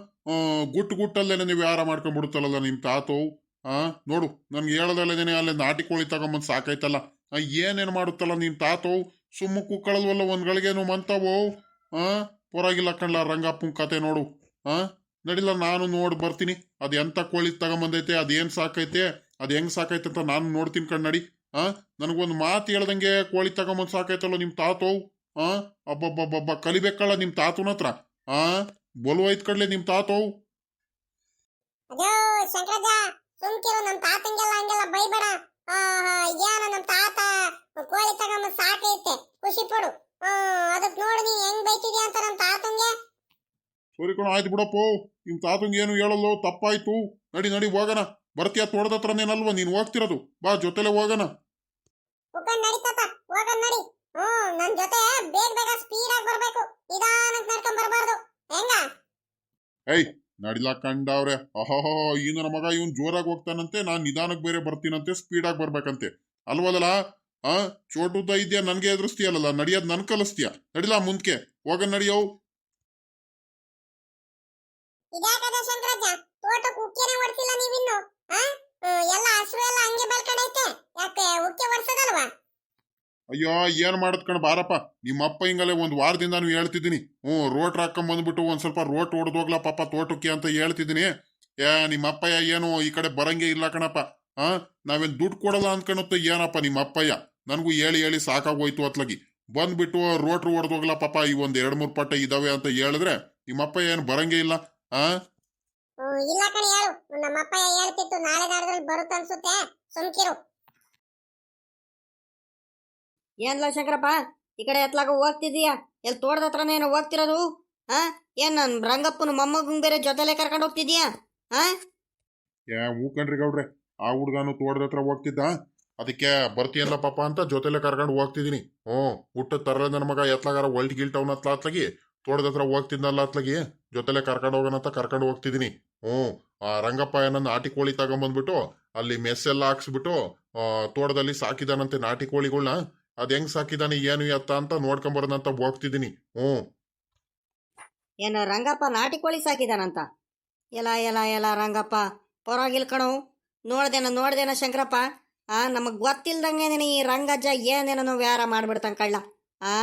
ಗುಟ್ಟು ಗುಟ್ಟಲ್ಲೇನೆ ನೀವು ಯಾರ ಮಾಡ್ಕೊಂಡ್ಬಿಡ್ತಲ್ಲ ನಿಮ್ಮ ತಾತು, ಆ? ನೋಡು, ನನ್ಗೆ ಹೇಳದಲ್ಲದೇನೆ ಅಲ್ಲೇ ನಾಟಿ ಕೋಳಿ ತಗೊಂಬಂದು ಸಾಕೈತಲ್ಲ ಏನೇನು ಮಾಡುತ್ತಲ್ಲ ನಿಮ್ಮ ತಾತು, ಸುಮ್ಮ ಕುಕ್ಕಳಲ್ವಲ್ಲ ಒಂದು ಗಳಿಗೆನು ಮಂತವೋ, ಆ? ಪರವಾಗಿಲ್ಲ ಕಣ್ಲ ರಂಗಪ್ಪನ ಕತೆ ನೋಡು, ಆ? ನಡಿಲ್ಲ ನಾನು ನೋಡಿ ಬರ್ತೀನಿ. ಅದು ಎಂತ ಕೋಳಿ ತಗೊಂಬಂದೈತೆ ಅದೇನ್ ಸಾಕೈತೆ ಅದು ಹೆಂಗೆ ಸಾಕೈತೆ ಅಂತ ನಾನು ನೋಡ್ತೀನಿ ಕಣ್ಣಡಿ ಆ? ನನಗೊಂದು ಮಾತು ಹೇಳ್ದಂಗೆ ಕೋಳಿ ತಗೊಂಬಂದು ಸಾಕೈತಲ್ಲ ನಿಮ್ಮ ತಾತೋ? ಆ? ಅಬ್ಬಬ್ಬಬ್ಬಬ್ಬ ಕಲಿಬೇಕಲ್ಲ ನಿಮ್ಮ ತಾತನ ಹತ್ರ? ಆ? ಬಲು ಐತ್ ಕಡ್ಲೆ ನಿಮ್ ತಾತೋ? ಅದೇ ಶಂಕರಾಜ ಸುಮ್ಕಿರು ನಮ್ ತಾತಂಗೆಲ್ಲ ಹಂಗೆಲ್ಲ ಬೈಬೇಡ. ಆ, ಏನ ನಮ್ಮ ತಾತ ಕೋಳಿ ತಗೊಂಬ ಸಾಕೈತೆ. ಖುಷಿ ಪಡು. ಅದಕ್ಕೆ ನೋಡಿ ನೀ ಹೆಂಗ್ ಬೈತಿದ್ಯಾ ಅಂತ ನಮ್ಮ ತಾತಂಗೆ. ಸರಿ ಕಣ ಆಯ್ತು ಬಿಡಪ್ಪೋ. ನಿಮ್ ತಾತಂಗೆ ಏನು ಹೇಳಲ್ಲೋ ತಪ್ಪಾಯ್ತು. ನಡಿ ನಡಿ ಹೋಗೋಣ. ಬರ್ತೀಯ ತೋಟದ ಹತ್ರನೇನಲ್ವ ನೀನು ಹೋಗ್ತಿರೋದು. ಬಾ ಜೊತೆಲೆ ಹೋಗೋಣ. ಸ್ಪೀಡ್ ಆಗಿ ಏಯ್ ನಡಿಲಾ ಕಂಡವ್ರೆ ಅಹೋ ಈ ನನ್ನ ಮಗ ಇವನ್ ಜೋರಾಗಿ ಹೋಗ್ತಾನಂತೆ. ನಾನ್ ನಿಧಾನಕ್ಕೆ ಬೇರೆ ಬರ್ತೀನಂತೆ ಸ್ಪೀಡಾಗಿ ಬರ್ಬೇಕಂತೆ. ಅಲ್ವದಲ್ಲ ಆ ಚೋಟುದ್ದ ಇದ್ಯಾ? ನನ್ಗೆ ಎದುರಿಸ್ತೀಯಲ್ಲ ನಡಿಯೋದ್ ನನ್ ಕಲಿಸ್ತೀಯ? ನಡಿಲಾ ಮುಂದ್ಕೆ. ಹೋಗ ನಡಿಯೋ ಎಲ್ಲ ಎಲ್ಲ ಹಂಗೆ ಯಾಕೆ, ಉಕ್ಕೆ ಅಯ್ಯೋ, ಏನ್ ಮಾಡದ್ ಕಣ ಬಾರಪ್ಪ. ನಿಮ್ಮಪ್ಪ ಹಿಂಗಲ್ಲೇ ಒಂದ್ ವಾರದಿಂದಾನು ಹೇಳ್ತಿದ್ದೀನಿ. ಹ್ಞೂ, ರೋಟ್ ಹಾಕೊಂಡ್ ಬಂದ್ಬಿಟ್ಟು ಒಂದ್ ಸ್ವಲ್ಪ ರೋಟ್ ಹೊಡೆದೋಗ್ಲಾ ಪಾಪ ತೋಟಕ್ಕೆ ಅಂತ ಹೇಳ್ತಿದ್ದೀನಿ. ಏ, ನಿಮ್ಮಪ್ಪಯ್ಯ ಏನು ಈ ಕಡೆ ಬರಂಗೆ ಇಲ್ಲ ಕಣಪ್ಪ. ಹಾ ನಾವೇನ್ ದುಡ್ಡು ಕೊಡಲ್ಲ ಅನ್ಕೊಳುತ್ತೆ ಏನಪ್ಪ ನಿಮ್ಮ ಅಪ್ಪಯ್ಯ ನನಗೂ ಹೇಳಿ ಹೇಳಿ ಸಾಕಾಗೋಯ್ತು ಅತ್ಲಗಿ. ಬಂದ್ಬಿಟ್ಟು ರೋಟ್ರು ಹೊಡೆದೋಗ್ಲಾ ಪಾಪ, ಈ ಒಂದ್ ಎರಡ್ ಮೂರ್ ಪಟ್ಟೆ ಇದಾವೆ ಅಂತ ಹೇಳಿದ್ರೆ ನಿಮ್ಮಪ್ಪಯ್ಯ ಏನು ಬರಂಗೆ ಇಲ್ಲ. ಆ? ಇಲ್ಲ ಕಣೆ ಹೇಳು. ನಮ್ಮಪ್ಪ ಹೇಳ್ತಿತ್ತು? ನಾಳೆ ನಾಡ್ರಲ್ಲಿ ಬರುತ್ತೆ ಅನ್ಸುತ್ತೆ. ಸುಮ್ಕಿರು. ಏನ್ಲ ಶಂಕರಪ್ಪ ಈ ಕಡೆ ಎತ್ಲಾಗ ಹೋಗ್ತಿದೀಯಾ ಎಲ್ಲಿ ತೋಟದ ಹತ್ರನೇನು ಹೋಗ್ತಿರೋದು? ಹಾ ಏನ್ ನನ್ ರಂಗಪ್ಪನ ಮೊಮ್ಮಗನ್ ಬೇರೆ ಜೊತೆಲೆ ಕರ್ಕೊಂಡು ಹೋಗ್ತಿದ್ಯಾ ಹಾ ಯಾ ಹೂಕಂಡ್ರಿ ಗೌಡ್ರೆ ಆ ಹುಡ್ಗಾನು ತೋಟದ ಹತ್ರ ಹೋಗ್ತಿದ್ದ? ಅದಕ್ಕೆ ಬರ್ತೀಯಲ್ಲ ಪಾಪ ಅಂತ ಜೊತೆಲೆ ಕರ್ಕೊಂಡು ಹೋಗ್ತಿದ್ದೀನಿ. ಹ್ಞೂ ಹುಟ್ಟ ತರಲೆ ನನ್ನ ಮಗ ಎತ್ಲಾಗಾರ ಒಲ್ಟ್ ಗಿಲ್ಟ್ ಅವ್ನ ಅತ್ಲಾಗಿ ತೋಟದ ಹತ್ರ ಹೋಗ್ತಿದ್ನಲ್ಲ ಅತ್ಲಗಿ? ಜೊತೆಲೆ ಕರ್ಕೊಂಡು ಹೋಗೋಣ ಅಂತ ಕರ್ಕೊಂಡು ಹೋಗ್ತಿದ್ದೀನಿ ಹ್ಞೂ ಆ ರಂಗಪ್ಪ ಏನನ್ನ ನಾಟಿ ಕೋಳಿ ತಗೊಂಬಂದ್ಬಿಟ್ಟು ಅಲ್ಲಿ ಮೆಸ್ಸೆಲ್ಲ ಹಾಕ್ಸ್ಬಿಟ್ಟು ತೋಟದಲ್ಲಿ ಸಾಕಿದಾನಂತೆ ನಾಟಿ ಕೋಳಿಗಳನ್ನ ಅದ್ ಹೆಂಗ್ ಸಾಕಿದಾನೆ ಏನು ಎತ್ತ ಅಂತ ನೋಡ್ಕೊಂಬರೋದಂತ ಹೋಗ್ತಿದ್ದೀನಿ ಹ್ಞೂ ಏನು ರಂಗಪ್ಪ ನಾಟಿ ಕೋಳಿ ಸಾಕಿದಾನಂತ? ಎಲ್ಲ ಎಲ್ಲ ಎಲ್ಲ ರಂಗಪ್ಪ ಪರವಾಗಿಲ್ಲ ಕಣವು ನೋಡ್ದೇನ ನೋಡ್ದೇನ ಶಂಕರಪ್ಪ? ಆ ನಮಗೆ ಗೊತ್ತಿಲ್ದಂಗೆ ಈ ರಂಗಜ್ಜ ಏನೇನೋ ವ್ಯಾರ ಮಾಡ್ಬಿಡ್ತಾನ ಕಳ್ಳ. ಆ,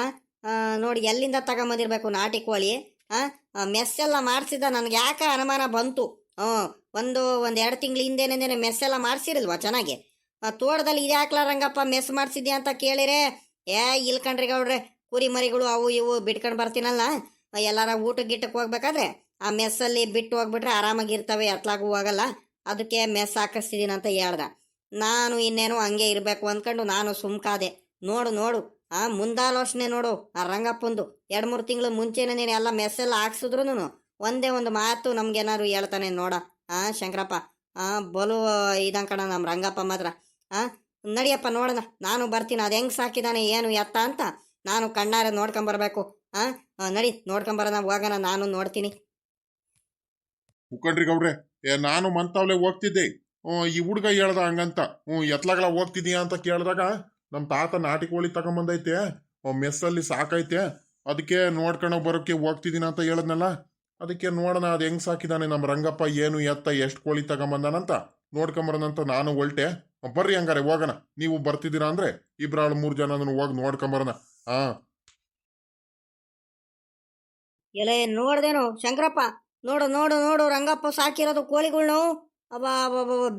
ನೋಡಿ ಎಲ್ಲಿಂದ ತಗೊಂಬಂದಿರಬೇಕು ನಾಟಿ ಕೋಳಿ? ಆ, ಮೆಸ್ಸೆಲ್ಲ ಮಾಡಿಸಿದ ನನಗೆ ಯಾಕೆ ಅನುಮಾನ ಬಂತು? ಹ್ಞೂ ಒಂದು ಒಂದು ಎರಡು ತಿಂಗಳ ಹಿಂದೆನೇನೆ ಮೆಸ್ಸೆಲ್ಲ ಮಾಡಿಸಿರಲ್ವಾ ಚೆನ್ನಾಗಿ? ತೋಟದಲ್ಲಿ ಇದ್ಯಾಕ್ಲ ರಂಗಪ್ಪ ಮೆಸ್ ಮಾಡಿಸಿದ್ಯಾ ಅಂತ ಕೇಳಿರೆ ಏ ಇಲ್ಕಂಡ್ರಿ ಗೌಡ್ರೆ ಕುರಿ ಮರಿಗಳು ಅವು ಇವು ಬಿಟ್ಕೊಂಡು ಬರ್ತೀನಲ್ಲ ಎಲ್ಲಾರ ಊಟ ಗಿಟ್ಟಕ್ಕೆ ಹೋಗ್ಬೇಕಾದ್ರೆ ಆ ಮೆಸ್ಸಲ್ಲಿ ಬಿಟ್ಟು ಹೋಗ್ಬಿಟ್ರೆ ಆರಾಮಾಗಿರ್ತವೆ ಎತ್ಲಾಗೂ ಹೋಗಲ್ಲ ಅದಕ್ಕೆ ಮೆಸ್ ಹಾಕಿಸ್ತಿದ್ದೀನಿ ಅಂತ ಹೇಳ್ದ. ನಾನು ಇನ್ನೇನು ಹಂಗೆ ಇರಬೇಕು ಅಂದ್ಕೊಂಡು ನಾನು ಸುಮ್ಕಾದೆ. ನೋಡು ನೋಡು. ಆ, ಮುಂದಾಲೋಚನೆ ನೋಡು, ಆ ರಂಗಪ್ಪಂದು. ಎರಡು ಮೂರು ತಿಂಗಳು ಮುಂಚೆನೇ ನೀನು ಎಲ್ಲ ಮೆಸ್ಸೆಲ್ಲ ಹಾಕ್ಸಿದ್ರು ಒಂದೇ ಒಂದು ಮಾತು ನಮ್ಗೇನಾದ್ರು ಹೇಳ್ತಾನೆ ನೋಡ. ಆ, ಶಂಕರಪ್ಪ, ಆ, ಬಲು ಇದಂಕಣ ನಮ್ಮ ರಂಗಪ್ಪ ಮಾತ್ರ. ಆ, ನಡಿಯಪ್ಪ, ನೋಡೋಣ. ನಾನು ಬರ್ತೀನಿ. ಅದು ಹೆಂಗ್ ಸಾಕಿದಾನೆ, ಏನು ಎತ್ತ ಅಂತ ನಾನು ಕಣ್ಣಾರೆ ನೋಡ್ಕೊಂಬರ್ಬೇಕು ಆ ನಡಿ ನೋಡ್ಕೊಂಬರೋಣ ಹೋಗೋಣ, ನಾನು ನೋಡ್ತೀನಿ. ಮುಖಂಡ್ರಿ ಗೌಡ್ರೆ, ಏ, ನಾನು ಮಂತಾವ್ಲೆ ಹೋಗ್ತಿದ್ದೆ. ಈ ಹುಡುಗ ಹೇಳ್ದ ಹಂಗಂತ. ಹ್ಞೂ ಎತ್ಲಗಳ ಹೋಗ್ತಿದೀಯ ಅಂತ ಕೇಳಿದಾಗ ನಮ್ಮ ತಾತ ನಾಟಿ ಕೋಳಿ ತಗೊಂಬಂದೈತೆ. ಮೆಸ್ಸಲ್ಲಿ ಸಾಕೈತೆ. ಅದಕ್ಕೆ ನೋಡ್ಕೊಂಡು ಬರೋಕ್ಕೆ ಹೋಗ್ತಿದ್ದೀನಿ ಅಂತ ಹೇಳದ್ನಲ್ಲ? ಅದಕ್ಕೆ ನೋಡೋಣ, ಅದು ಹೆಂಗ್ ಸಾಕಿದಾನೆ ನಮ್ಮ ರಂಗಪ್ಪ, ಏನು ಎತ್ತ, ಎಷ್ಟು ಕೋಳಿ ತಗೊಂಬಂದಾನಂತ. ನೋಡ್ಕೊಂಬರೋಣಂತ ನಾನು ಹೊಲ್ಟೆ. ಬರ್ರಿ ಹಂಗಾರೆ, ಹೋಗೋಣ. ನೀವು ಬರ್ತಿದ್ದೀರಾ ಅಂದ್ರೆ ಇಬ್ರಾಳು ಮೂರು ಜನ ಹೋಗಿ ನೋಡ್ಕೊಂಬರೋಣ ಹಾ ಎಲೆ ನೋಡ್ದೇನು? ಶಂಕರಪ್ಪ, ನೋಡು ನೋಡು ನೋಡು, ರಂಗಪ್ಪ ಸಾಕಿರೋದು ಕೋಳಿಗಳ್ನು. ಅಬ್ಬಾ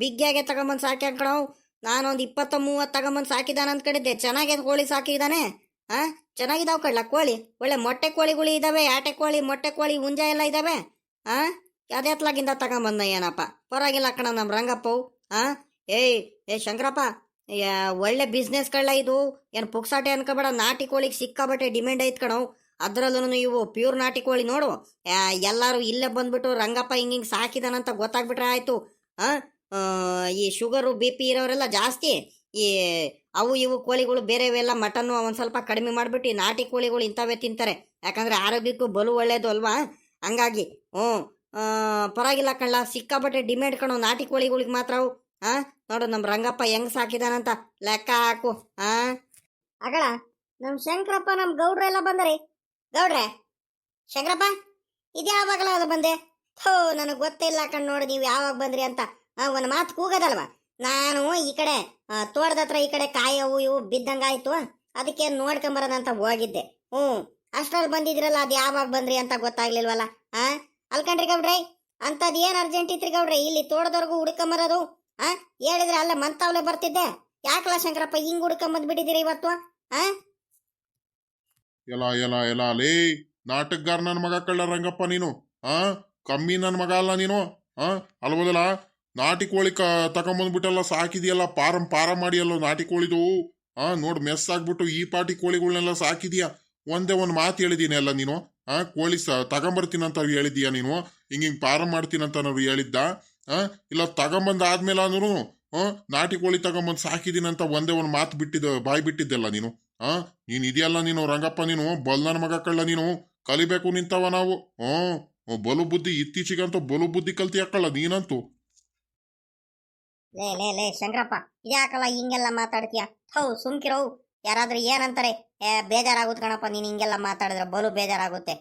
ಬಿಗ್ಗಿಯಾಗೆ ತಗೊಂಬಂದು ಸಾಕಿ ಹಾಕಣವು ನಾನೊಂದು ಇಪ್ಪತ್ತ ಮೂವತ್ತು ತಗೊಂಬಂದು ಸಾಕಿದಾನ ಅಂದ್ಕೊಂಡಿದ್ದೆ ಚೆನ್ನಾಗಿ ಕೋಳಿ ಸಾಕಿದಾನೆ. ಆ? ಚೆನ್ನಾಗಿದಾವ್ ಕಡ್ಲ ಕೋಳಿ. ಒಳ್ಳೆ ಮೊಟ್ಟೆ ಕೋಳಿಗಳು ಇದಾವೆ, ಆಟೆ ಕೋಳಿ, ಮೊಟ್ಟೆ ಕೋಳಿ, ಹುಂಜ ಎಲ್ಲ ಇದಾವೆ. ಆ? ಅದೆತ್ಲಾಗಿಂದ ತಗೊಂಬಂದ ಏನಪ್ಪ? ಪರವಾಗಿಲ್ಲ ಕಣ ನಮ್ಮ ರಂಗಪ್ಪವು. ಆ? ಏಯ್, ಏ ಶಂಕರಪ್ಪ ಒಳ್ಳೆ ಬಿಸ್ನೆಸ್ ಕಳ್ಳ ಇದು. ಏನು ಪುಕ್ಸಾಟೆ ಅನ್ಕೋಬೇಡ, ನಾಟಿ ಕೋಳಿಗೆ ಸಿಕ್ಕಾಬಟ್ಟೆ ಡಿಮ್ಯಾಂಡ್ ಐತ್ ಕಣವು ಅದ್ರಲ್ಲೂ ಇವು ಪ್ಯೂರ್ ನಾಟಿ ಕೋಳಿ ನೋಡು. ಎಲ್ಲರೂ ಇಲ್ಲೇ ಬಂದ್ಬಿಟ್ಟು ರಂಗಪ್ಪ ಹಿಂಗೆ ಸಾಕಿದಾನಂತ ಗೊತ್ತಾಗ್ಬಿಟ್ರೆ ಆಯಿತು. ಹಾಂ ಈ ಶುಗರು ಬಿ ಪಿ ಇರೋರೆಲ್ಲ ಜಾಸ್ತಿ. ಈ ಅವು ಇವು ಕೋಳಿಗಳು ಬೇರೆವೆಲ್ಲ ಮಟನ್ನು ಒಂದು ಸ್ವಲ್ಪ ಕಡಿಮೆ ಮಾಡಿಬಿಟ್ಟು ನಾಟಿ ಕೋಳಿಗಳು ಇಂಥವೇ ತಿಂತಾರೆ. ಯಾಕಂದರೆ ಆರೋಗ್ಯಕ್ಕೂ ಬಲು ಒಳ್ಳೇದು ಅಲ್ವಾ? ಹಂಗಾಗಿ, ಹ್ಞೂ. ಪರವಾಗಿಲ್ಲ ಕಣ್ಣ ಸಿಕ್ಕಾಬಟ್ಟೆ ಡಿಮ್ಯಾಂಡ್ ಕಣೋ ನಾಟಿ ಕೋಳಿಗಳಿಗೆ ಮಾತ್ರ ಅವು. ಹಾಂ ನೋಡು ನಮ್ಮ ರಂಗಪ್ಪ ಹೆಂಗೆ ಸಾಕಿದಾನಂತ ಲೆಕ್ಕ ಹಾಕು ಹಾಂ ಅಗಳ ನಮ್ಮ ಶಂಕರಪ್ಪ ನಮ್ಮ ಗೌಡ್ರೆಲ್ಲ ಬಂದ್ರಿ. ಗೌಡ್ರೆ, ಶಂಕರಪ್ಪ ಇದು ಯಾವಾಗಲ ಅದು ಬಂದೆ? ಹೋ ನನಗೆ ಗೊತ್ತಿಲ್ಲ ಕಣ್ ನೋಡಿ, ನೀವು ಯಾವಾಗ ಬಂದ್ರಿ ಅಂತ. ಒಂದು ಮಾತು ಕೂಗದಲ್ವ? ನಾನು ಈ ಕಡೆ ತೋಟದತ್ರ ಈ ಕಡೆ ಕಾಯವು ಅವು ಇವು ಬಿದ್ದಂಗಾಯ್ತು. ಅದಕ್ಕೆ ನೋಡ್ಕೊಂಬರೋಣ ಅಂತ ಹೋಗಿದ್ದೆ. ಹ್ಞೂ. ಅಷ್ಟ್ರಲ್ಲಿ ಬಂದಿದ್ರಲ್ಲ, ಅದು ಯಾವಾಗ ಬಂದ್ರಿ ಅಂತ ಗೊತ್ತಾಗ್ಲಿಲ್ವಲ್ಲ? ಆ? ಅಲ್ಕಂಡ್ರಿ ಗೌಡ್ರೆ ಅಂಥದ್ದು ಏನು ಅರ್ಜೆಂಟ್ ಇತ್ರಿ ಗೌಡ್ರೆ? ಇಲ್ಲಿ ತೋಟದವ್ರಿಗೂ ಹುಡ್ಕೊಂಬರೋದು? ಆ? ಹೇಳಿದ್ರೆ ಅಲ್ಲ ಮಂತಾವ್ಲೆ ಬರ್ತಿದ್ದೆ. ಯಾಕಲ್ಲ ಶಂಕರಪ್ಪ, ಹಿಂಗ್ ಹುಡ್ಕೊಂಬಂದ್ಬಿಟ್ಟಿದ್ದೀರಿ ಇವತ್ತು? ಆ? ಎಲ್ಲ ಎಲ್ಲ ಎಲ್ಲ ನಾಟಕಗಾರ ನನ್ನ ಮಗ ಕಳ್ಳ ರಂಗಪ್ಪ ನೀನು. ಆ? ಕಮ್ಮಿ ನನ್ನ ಮಗ ಅಲ್ಲ ನೀನು. ಆ? ಅಲ್ಬೋದಲ್ಲ? ನಾಟಿ ಕೋಳಿ ಕ ತಗೊಂಬಂದ್ಬಿಟ್ಟೆಲ್ಲ ಸಾಕಿದೆಯಲ್ಲ, ಪಾರಂ ಪಾರ ಮಾಡಿ ಅಲ್ಲ ನಾಟಿ ಕೋಳಿದು? ಆ, ನೋಡ್ ಮೆಸ್ ಆಗ್ಬಿಟ್ಟು ಈ ಪಾಟಿ ಕೋಳಿಗಳನ್ನೆಲ್ಲ ಸಾಕಿದೀಯ? ಒಂದೇ ಒಂದು ಮಾತು ಹೇಳಿದೀನಿ ಅಲ್ಲ ನೀನು. ಆ, ಕೋಳಿ ಸ ಅಂತ ಹೇಳಿದೀಯ ನೀನು? ಹಿಂಗ್ ಹಿಂಗ್ ಪಾರಂ ಅಂತ ನಾವು ಹೇಳಿದ್ದ? ಆ, ಇಲ್ಲ ತಗೊಂಬಂದ ಆದ್ಮೇಲೆ ಅಂದ್ರು ನಾಟಿ ಕೋಳಿ ತಗೊಂಬಂದ್ ಸಾಕಿದೀನಂತ ಒಂದೇ ಒಂದು ಮಾತು ಬಿಟ್ಟಿದ್ದ, ಬಾಯಿ ಬಿಟ್ಟಿದ್ದೆಲ್ಲ ನೀನು? ಆ, ನೀನು ಇದೆಯಲ್ಲ ನೀನು ರಂಗಪ್ಪ ನೀನು ಬಲ್ನನ ಮಗ ಕಳ್ಳ ನೀನು? ಕಲಿಬೇಕು ನಿಂತವ ನಾವು. ಹ್ಞೂ ಬಲು ಬುದ್ಧಿ, ಇತ್ತೀಚೆಗಂತೂ ಬಲು ಬುದ್ಧಿ ಕಲ್ತಿ ಹಾಕಲ್ಲ ನೀನಂತೂ? ಲೇ ಲೇ ಲೇ, ಶಂಕರಪ್ಪ, ಇದ್ಯಾಕಲ್ಲ ಹಿಂಗೆಲ್ಲ ಮಾತಾಡ್ತೀಯ? ಹೌ ಸುಮ್ಕಿರೋ. ಯಾರಾದ್ರೂ ಏನಂತಾರೆ, ಏ ಬೇಜಾರಾಗುತ್ತೆ ಕಣಪ್ಪ, ನೀನು ಹಿಂಗೆಲ್ಲ ಮಾತಾಡಿದ್ರೆ ಬಲು ಬೇಜಾರಾಗುತ್ತೆ.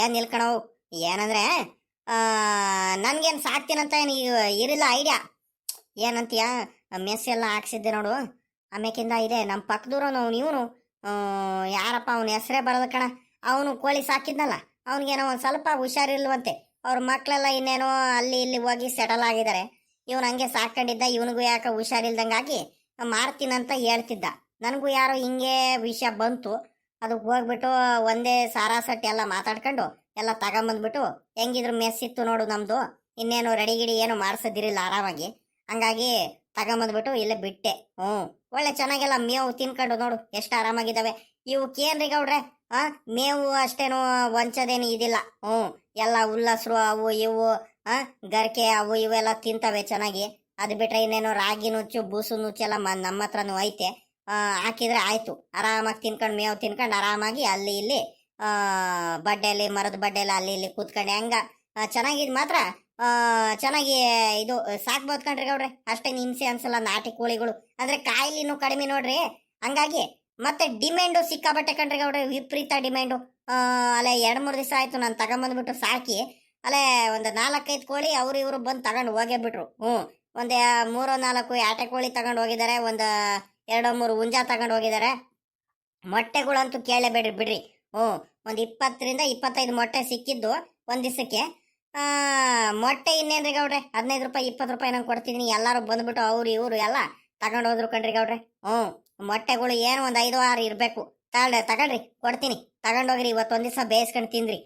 ಏನು ನಿಲ್ಕಣವು ಏನಂದ್ರೆ ನನಗೇನು ಸಾಕ್ತೀನಂತ ಏನು ಇರಿಲ್ಲ ಐಡಿಯಾ. ಏನಂತೀಯ? ಮೆಸ್ ಎಲ್ಲ ಹಾಕ್ಸಿದ್ದೆ ನೋಡು. ಆಮೇಕಿಂದ ಇದೆ ನಮ್ಮ ಪಕ್ಕದೂರನು ಇವನು ಯಾರಪ್ಪ, ಅವನ ಹೆಸರೇ ಬರೋದು ಕಣ. ಅವನು ಕೋಳಿ ಸಾಕಿದ್ನಲ್ಲ, ಅವನಿಗೇನೋ ಒಂದು ಸ್ವಲ್ಪ ಹುಷಾರಿಲ್ವಂತೆ. ಅವ್ರ ಮಕ್ಕಳೆಲ್ಲ ಇನ್ನೇನೋ ಅಲ್ಲಿ ಇಲ್ಲಿ ಹೋಗಿ ಸೆಟಲ್ ಆಗಿದ್ದಾರೆ. ಇವನು ಹಂಗೆ ಸಾಕೊಂಡಿದ್ದ ಇವನಿಗೂ ಯಾಕೆ ಹುಷಾರಿಲ್ದಂಗಾಗಿ ಮಾರ್ತೀನಂತ ಹೇಳ್ತಿದ್ದ. ನನಗೂ ಯಾರೋ ಹಿಂಗೆ ವಿಷಯ ಬಂತು. ಅದಕ್ಕೆ ಹೋಗ್ಬಿಟ್ಟು ಒಂದೇ ಸಾರಾಸಟ್ಟಿ ಎಲ್ಲ ಮಾತಾಡ್ಕೊಂಡು ಎಲ್ಲ ತಗೊಂಬಂದ್ಬಿಟ್ಟು, ಹೆಂಗಿದ್ರು ಮೆಸ್ ಇತ್ತು ನೋಡು ನಮ್ಮದು ಇನ್ನೇನು ರೆಡಿ ಗಿಡಿ ಏನು ಮಾಡಿಸೋದಿರಿಲ್ಲ ಆರಾಮಾಗಿ. ಹಂಗಾಗಿ ತಗೊಂಬಂದ್ಬಿಟ್ಟು ಇಲ್ಲೇ ಬಿಟ್ಟೆ. ಹ್ಞೂ. ಒಳ್ಳೆ ಚೆನ್ನಾಗೆಲ್ಲ ಮೇವು ತಿನ್ಕೊಂಡು ನೋಡು, ಎಷ್ಟು ಆರಾಮಾಗಿದ್ದಾವೆ. ರೀ ಗೌಡ್ರೆ? ಹಾಂ ಮೇವು ಅಷ್ಟೇನು ವಂಚದೇನು ಇದಿಲ್ಲ. ಹ್ಞೂ. ಎಲ್ಲ ಹುಲ್ಲಸ್ರು ಅವು ಇವು. ಆ, ಗರ್ಕೆ ಅವು ಇವೆಲ್ಲ ತಿಂತವೆ ಚೆನ್ನಾಗಿ. ಅದು ಬಿಟ್ರೆ ಇನ್ನೇನು ರಾಗಿ ನುಚ್ಚು ಬೂಸು ನುಚ್ಚೆಲ್ಲ ನಮ್ಮ ಹತ್ರನೂ ಐತೆ. ಹಾಕಿದ್ರೆ ಆಯ್ತು. ಆರಾಮಾಗಿ ತಿನ್ಕೊಂಡು ಮೇವು ತಿನ್ಕೊಂಡು ಆರಾಮಾಗಿ ಅಲ್ಲಿ ಇಲ್ಲಿ ಬಡ್ಡೆಯಲ್ಲಿ ಮರದ ಬಡ್ಡೆಯಲ್ಲಿ ಅಲ್ಲಿ ಇಲ್ಲಿ ಕೂತ್ಕೊಂಡು. ಹೆಂಗ ಚೆನ್ನಾಗಿದ್ ಮಾತ್ರ. ಚೆನ್ನಾಗಿ ಇದು, ಸಾಕ್ಬೋದು ಕಣ್ರಿ ಗೌಡ್ರೆ. ಅಷ್ಟೇನು ಹಿಂಸೆ ಅನ್ಸಲ್ಲ ನಾಟಿ ಕೋಳಿಗಳು. ಅಂದ್ರೆ ಕಾಯಿಲಿನೂ ಕಡಿಮೆ ನೋಡ್ರಿ. ಹಂಗಾಗಿ ಮತ್ತೆ ಡಿಮ್ಯಾಂಡು ಸಿಕ್ಕಾಬಟ್ಟೆ ಕಣ್ರಿ ಗೌಡ್ರೆ. ವಿಪರೀತ ಡಿಮ್ಯಾಂಡು. ಅಲ್ಲೇ ಎರಡು ಮೂರು ದಿವಸ ಆಯ್ತು ನಾನು ತಗೊಂಬಂದ್ಬಿಟ್ಟು ಸಾಕಿ. ಅಲ್ಲೇ ಒಂದು ನಾಲ್ಕೈದು ಕೋಳಿ ಅವ್ರು ಇವರು ಬಂದು ತಗೊಂಡು ಹೋಗೇ ಬಿಟ್ರು. ಹ್ಞೂ ಒಂದು ಮೂರೋ ನಾಲ್ಕು ಆಟೆ ಕೋಳಿ ತಗೊಂಡು ಹೋಗಿದ್ದಾರೆ ಒಂದು ಎರಡೋ ಮೂರು ಹುಂಜ ತಗೊಂಡು ಹೋಗಿದ್ದಾರೆ ಮೊಟ್ಟೆಗಳಂತೂ ಕೇಳಲೇಬೇಡ್ರಿ ಬಿಡ್ರಿ ಹ್ಞೂ ಒಂದು ಇಪ್ಪತ್ತರಿಂದ ಇಪ್ಪತ್ತೈದು ಮೊಟ್ಟೆ ಸಿಕ್ಕಿದ್ದು ಒಂದು ದಿವಸಕ್ಕೆ. ಮೊಟ್ಟೆ ಇನ್ನೇನ್ರಿ ಗೌಡ್ರೆ? ಹದಿನೈದು ರೂಪಾಯಿ, ಇಪ್ಪತ್ತು ರೂಪಾಯಿ ನಂಗೆ ಕೊಡ್ತಿದ್ದೀನಿ ಎಲ್ಲರೂ ಬಂದ್ಬಿಟ್ಟು ಅವ್ರು ಇವರು ಎಲ್ಲ ತಗೊಂಡು ಹೋದ್ರು ಕಣ್ರಿ ಗೌಡ್ರೆ. ಹ್ಞೂ ಮೊಟ್ಟೆಗಳು ಏನು ಒಂದು ಐದು, ಆರು ಇರಬೇಕು. ತಗೊಳ್ರಿ ತಗೊಳ್ರಿ. ಕೊಡ್ತೀನಿ. ತಗೊಂಡೋಗ್ರಿ ಇವತ್ತೊಂದು ದಿವಸ ಬೇಯಿಸ್ಕೊಂಡು ತಿಂದ್ರಿ.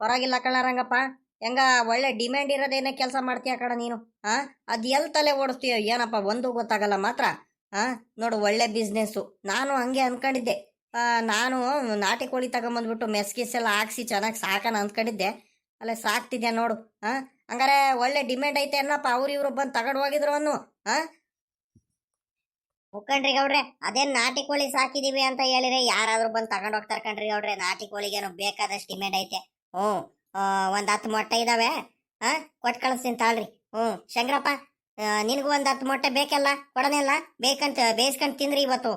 ಪರವಾಗಿಲ್ಲ ಕಣ ರಂಗಪ್ಪ. ಹೆಂಗ ಒಳ್ಳೆ ಡಿಮ್ಯಾಂಡ್ ಇರೋದೇನೇ ಕೆಲಸ ಮಾಡ್ತೀಯ ಕಣ ನೀನು ಆ? ಅದು ಎಲ್ಲಿ ತಲೆ ಓಡಿಸ್ತೀಯ ಏನಪ್ಪ ಒಂದು ಗೊತ್ತಾಗಲ್ಲ ಮಾತ್ರ ಆ? ನೋಡು ಒಳ್ಳೆ ಬಿಸ್ನೆಸ್ಸು ನಾನು ಹಂಗೆ ಅನ್ಕೊಂಡಿದ್ದೆ. ಆ, ನಾನು ನಾಟಿ ಕೋಳಿ ತಗೊಂಬಂದ್ಬಿಟ್ಟು ಎಲ್ಲ ಹಾಕ್ಸಿ ಚೆನ್ನಾಗಿ ಸಾಕೋಣ ಅಂದ್ಕೊಂಡಿದ್ದೆ ಅಲ್ಲೇ ಸಾಕ್ತಿದ್ಯಾ ನೋಡು ಆ? ಹಂಗಾರೆ ಒಳ್ಳೆ ಡಿಮ್ಯಾಂಡ್ ಐತೆ ಅನ್ನಪ್ಪ ಅವ್ರು ಇವ್ರು ಬಂದು ತಗೊಂಡು ಹೋಗಿದ್ರು ಅನ್ನು ಆ? ಮುಖಂಡ್ರಿ ಗೌಡ್ರೆ ಅದೇನ್ ನಾಟಿ ಕೋಳಿ ಸಾಕಿದೀವಿ ಅಂತ ಹೇಳಿದ್ರೆ ಯಾರಾದ್ರೂ ಬಂದು ತಗೊಂಡು ಹೋಗ್ತಾರ ಕಣ್ರಿ ಗೌಡ್ರೆ ನಾಟಿ ಕೋಳಿಗೇನು ಬೇಕಾದಷ್ಟು ಡಿಮ್ಯಾಂಡ್ ಐತೆ. ಹ್ಞೂ ಒಂದು ಹತ್ತು ಮೊಟ್ಟೆ ಇದಾವೆ. ಹಾಂ ಕೊಟ್ಟು ಕಳಿಸ್ತೀನಿ ತಾಳ್ರಿ. ಹ್ಞೂ ಶಂಕರಪ್ಪ ನಿನಗೂ ಒಂದು ಹತ್ತು ಮೊಟ್ಟೆ ಬೇಕಲ್ಲ? ಕೊಡನೆಲ್ಲ ಬೇಕಂತ ಬೇಯಿಸ್ಕೊಂಡು ತಿಂದ್ರಿ ಇವತ್ತು.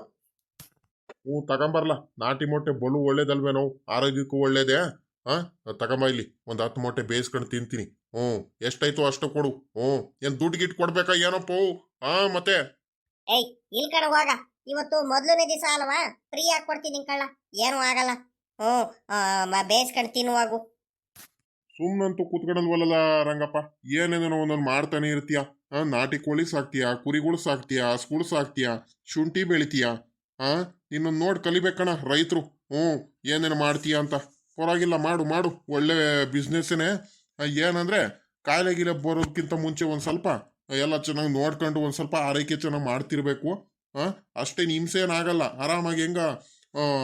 ಹ್ಞೂ ತಗೊಂಬರ್ಲ. ನಾಟಿ ಮೊಟ್ಟೆ ಬಲು ನಾವು? ಆರೋಗ್ಯಕ್ಕೂ ಒಳ್ಳೇದೇ? ಹಾಂ ತಗೊಂಬ ಇಲ್ಲಿ. ಒಂದು ಹತ್ತು ಮೊಟ್ಟೆ ಬೇಯಿಸ್ಕೊಂಡು ತಿಂತೀನಿ. ಹ್ಞೂ. ಎಷ್ಟಾಯ್ತು ಅಷ್ಟು ಕೊಡು. ಹ್ಞೂ. ಏನು ದುಡ್ಡು ಗಿಟ್ಟು ಕೊಡ್ಬೇಕಾ ಏನಪ್ಪ? ಹಾಂ ಮತ್ತೆ? ಏಯ್ ಇಲ್ಲಿ ಕಡೆ ಹೋಗ. ಇವತ್ತು ಮೊದಲನೇ ದಿವಸ ಅಲ್ವಾ? ಫ್ರೀ ಆಗಿ ಕೊಡ್ತೀನಿ ಕಳ್ಳ. ಏನೂ ಆಗಲ್ಲ. ಹ್ಞೂ ಬೇಯಿಸ್ಕೊಂಡು ತಿನ್ನುವಾಗು ಸುಮ್ಮನಂತೂ ಕೂತ್ಕೊಂಡಲ್ವಲ್ಲ ರಂಗಪ್ಪ? ಏನೇನೋ ಒಂದೊಂದು ಮಾಡ್ತಾನೆ ಇರ್ತೀಯ? ನಾಟಿ ಕೋಳಿ ಸಾಕ್ತೀಯ? ಕುರಿಗಳು ಸಾಕ್ತೀಯ? ಹಸುಗಳು ಸಾಕ್ತೀಯ? ಶುಂಠಿ ಬೆಳಿತೀಯ? ಹಾ ನಿನ್ನ ನೋಡಿ ಕಲಿಬೇಕಣ ರೈತರು. ಹ್ಞೂ, ಏನೇನು ಮಾಡ್ತೀಯ ಅಂತ. ಪರವಾಗಿಲ್ಲ, ಮಾಡು ಮಾಡು. ಒಳ್ಳೆ ಬಿಸ್ನೆಸ್ಸೇನೆ. ಏನಂದ್ರೆ, ಕಾಯಿಲೆ ಗೀಲೆ ಬರೋದಕ್ಕಿಂತ ಮುಂಚೆ ಒಂದು ಸ್ವಲ್ಪ, ಎಲ್ಲ ಚೆನ್ನಾಗಿ ನೋಡ್ಕೊಂಡು ಒಂದು ಸ್ವಲ್ಪ ಆರೈಕೆ ಚೆನ್ನಾಗಿ ಮಾಡ್ತಿರ್ಬೇಕು. ಹಾಂ ಅಷ್ಟೇನು ಹಿಂಸೆ ಏನಾಗಲ್ಲ ಆರಾಮಾಗಿ ಹೆಂಗ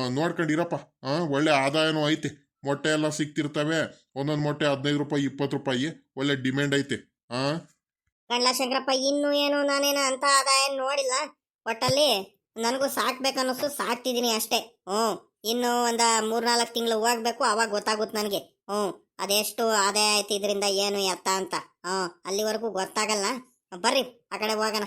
ನೋಡ್ಕೊಂಡಿರಪ್ಪ. ಒಳ್ಳೆ ಆದಾಯನೂ ಐತೆ. ಮೊಟ್ಟೆ ಎಲ್ಲ ಸಿಗ್ತಿರ್ತವೆ. ಒಂದೊಂದು ಮೊಟ್ಟೆ ಹದಿನೈದು ರೂಪಾಯಿ ಇಪ್ಪತ್ತು ರೂಪಾಯಿ. ಒಳ್ಳೆ ಡಿಮ್ಯಾಂಡ್ ಐತೆ. ಆ? ಕಣ್ಲ ಶಂಕರಪ್ಪ, ಇನ್ನು ಏನು ನಾನೇನು ಅಂತ ಆದಾಯ ನೋಡಿಲ್ಲ. ಒಟ್ಟಲ್ಲಿ ನನಗೂ ಸಾಕ್ಬೇಕನ್ನಿಸ್ತು. ಸಾಕ್ತಿದ್ದೀನಿ ಅಷ್ಟೇ. ಹ್ಞೂ. ಇನ್ನು ಒಂದು ಮೂರ್ನಾಲ್ಕು ತಿಂಗಳು ಹೋಗ್ಬೇಕು. ಅವಾಗ ಗೊತ್ತಾಗುತ್ತೆ ನನಗೆ. ಹ್ಞೂ. ಅದೆಷ್ಟು ಆದಾಯ ಆಯ್ತು ಇದರಿಂದ ಏನು ಎತ್ತ ಅಂತ. ಹ್ಞೂ. ಅಲ್ಲಿವರೆಗೂ ಗೊತ್ತಾಗಲ್ಲ. ಬರ್ರಿ, ಆ ಕಡೆ ಹೋಗೋಣ.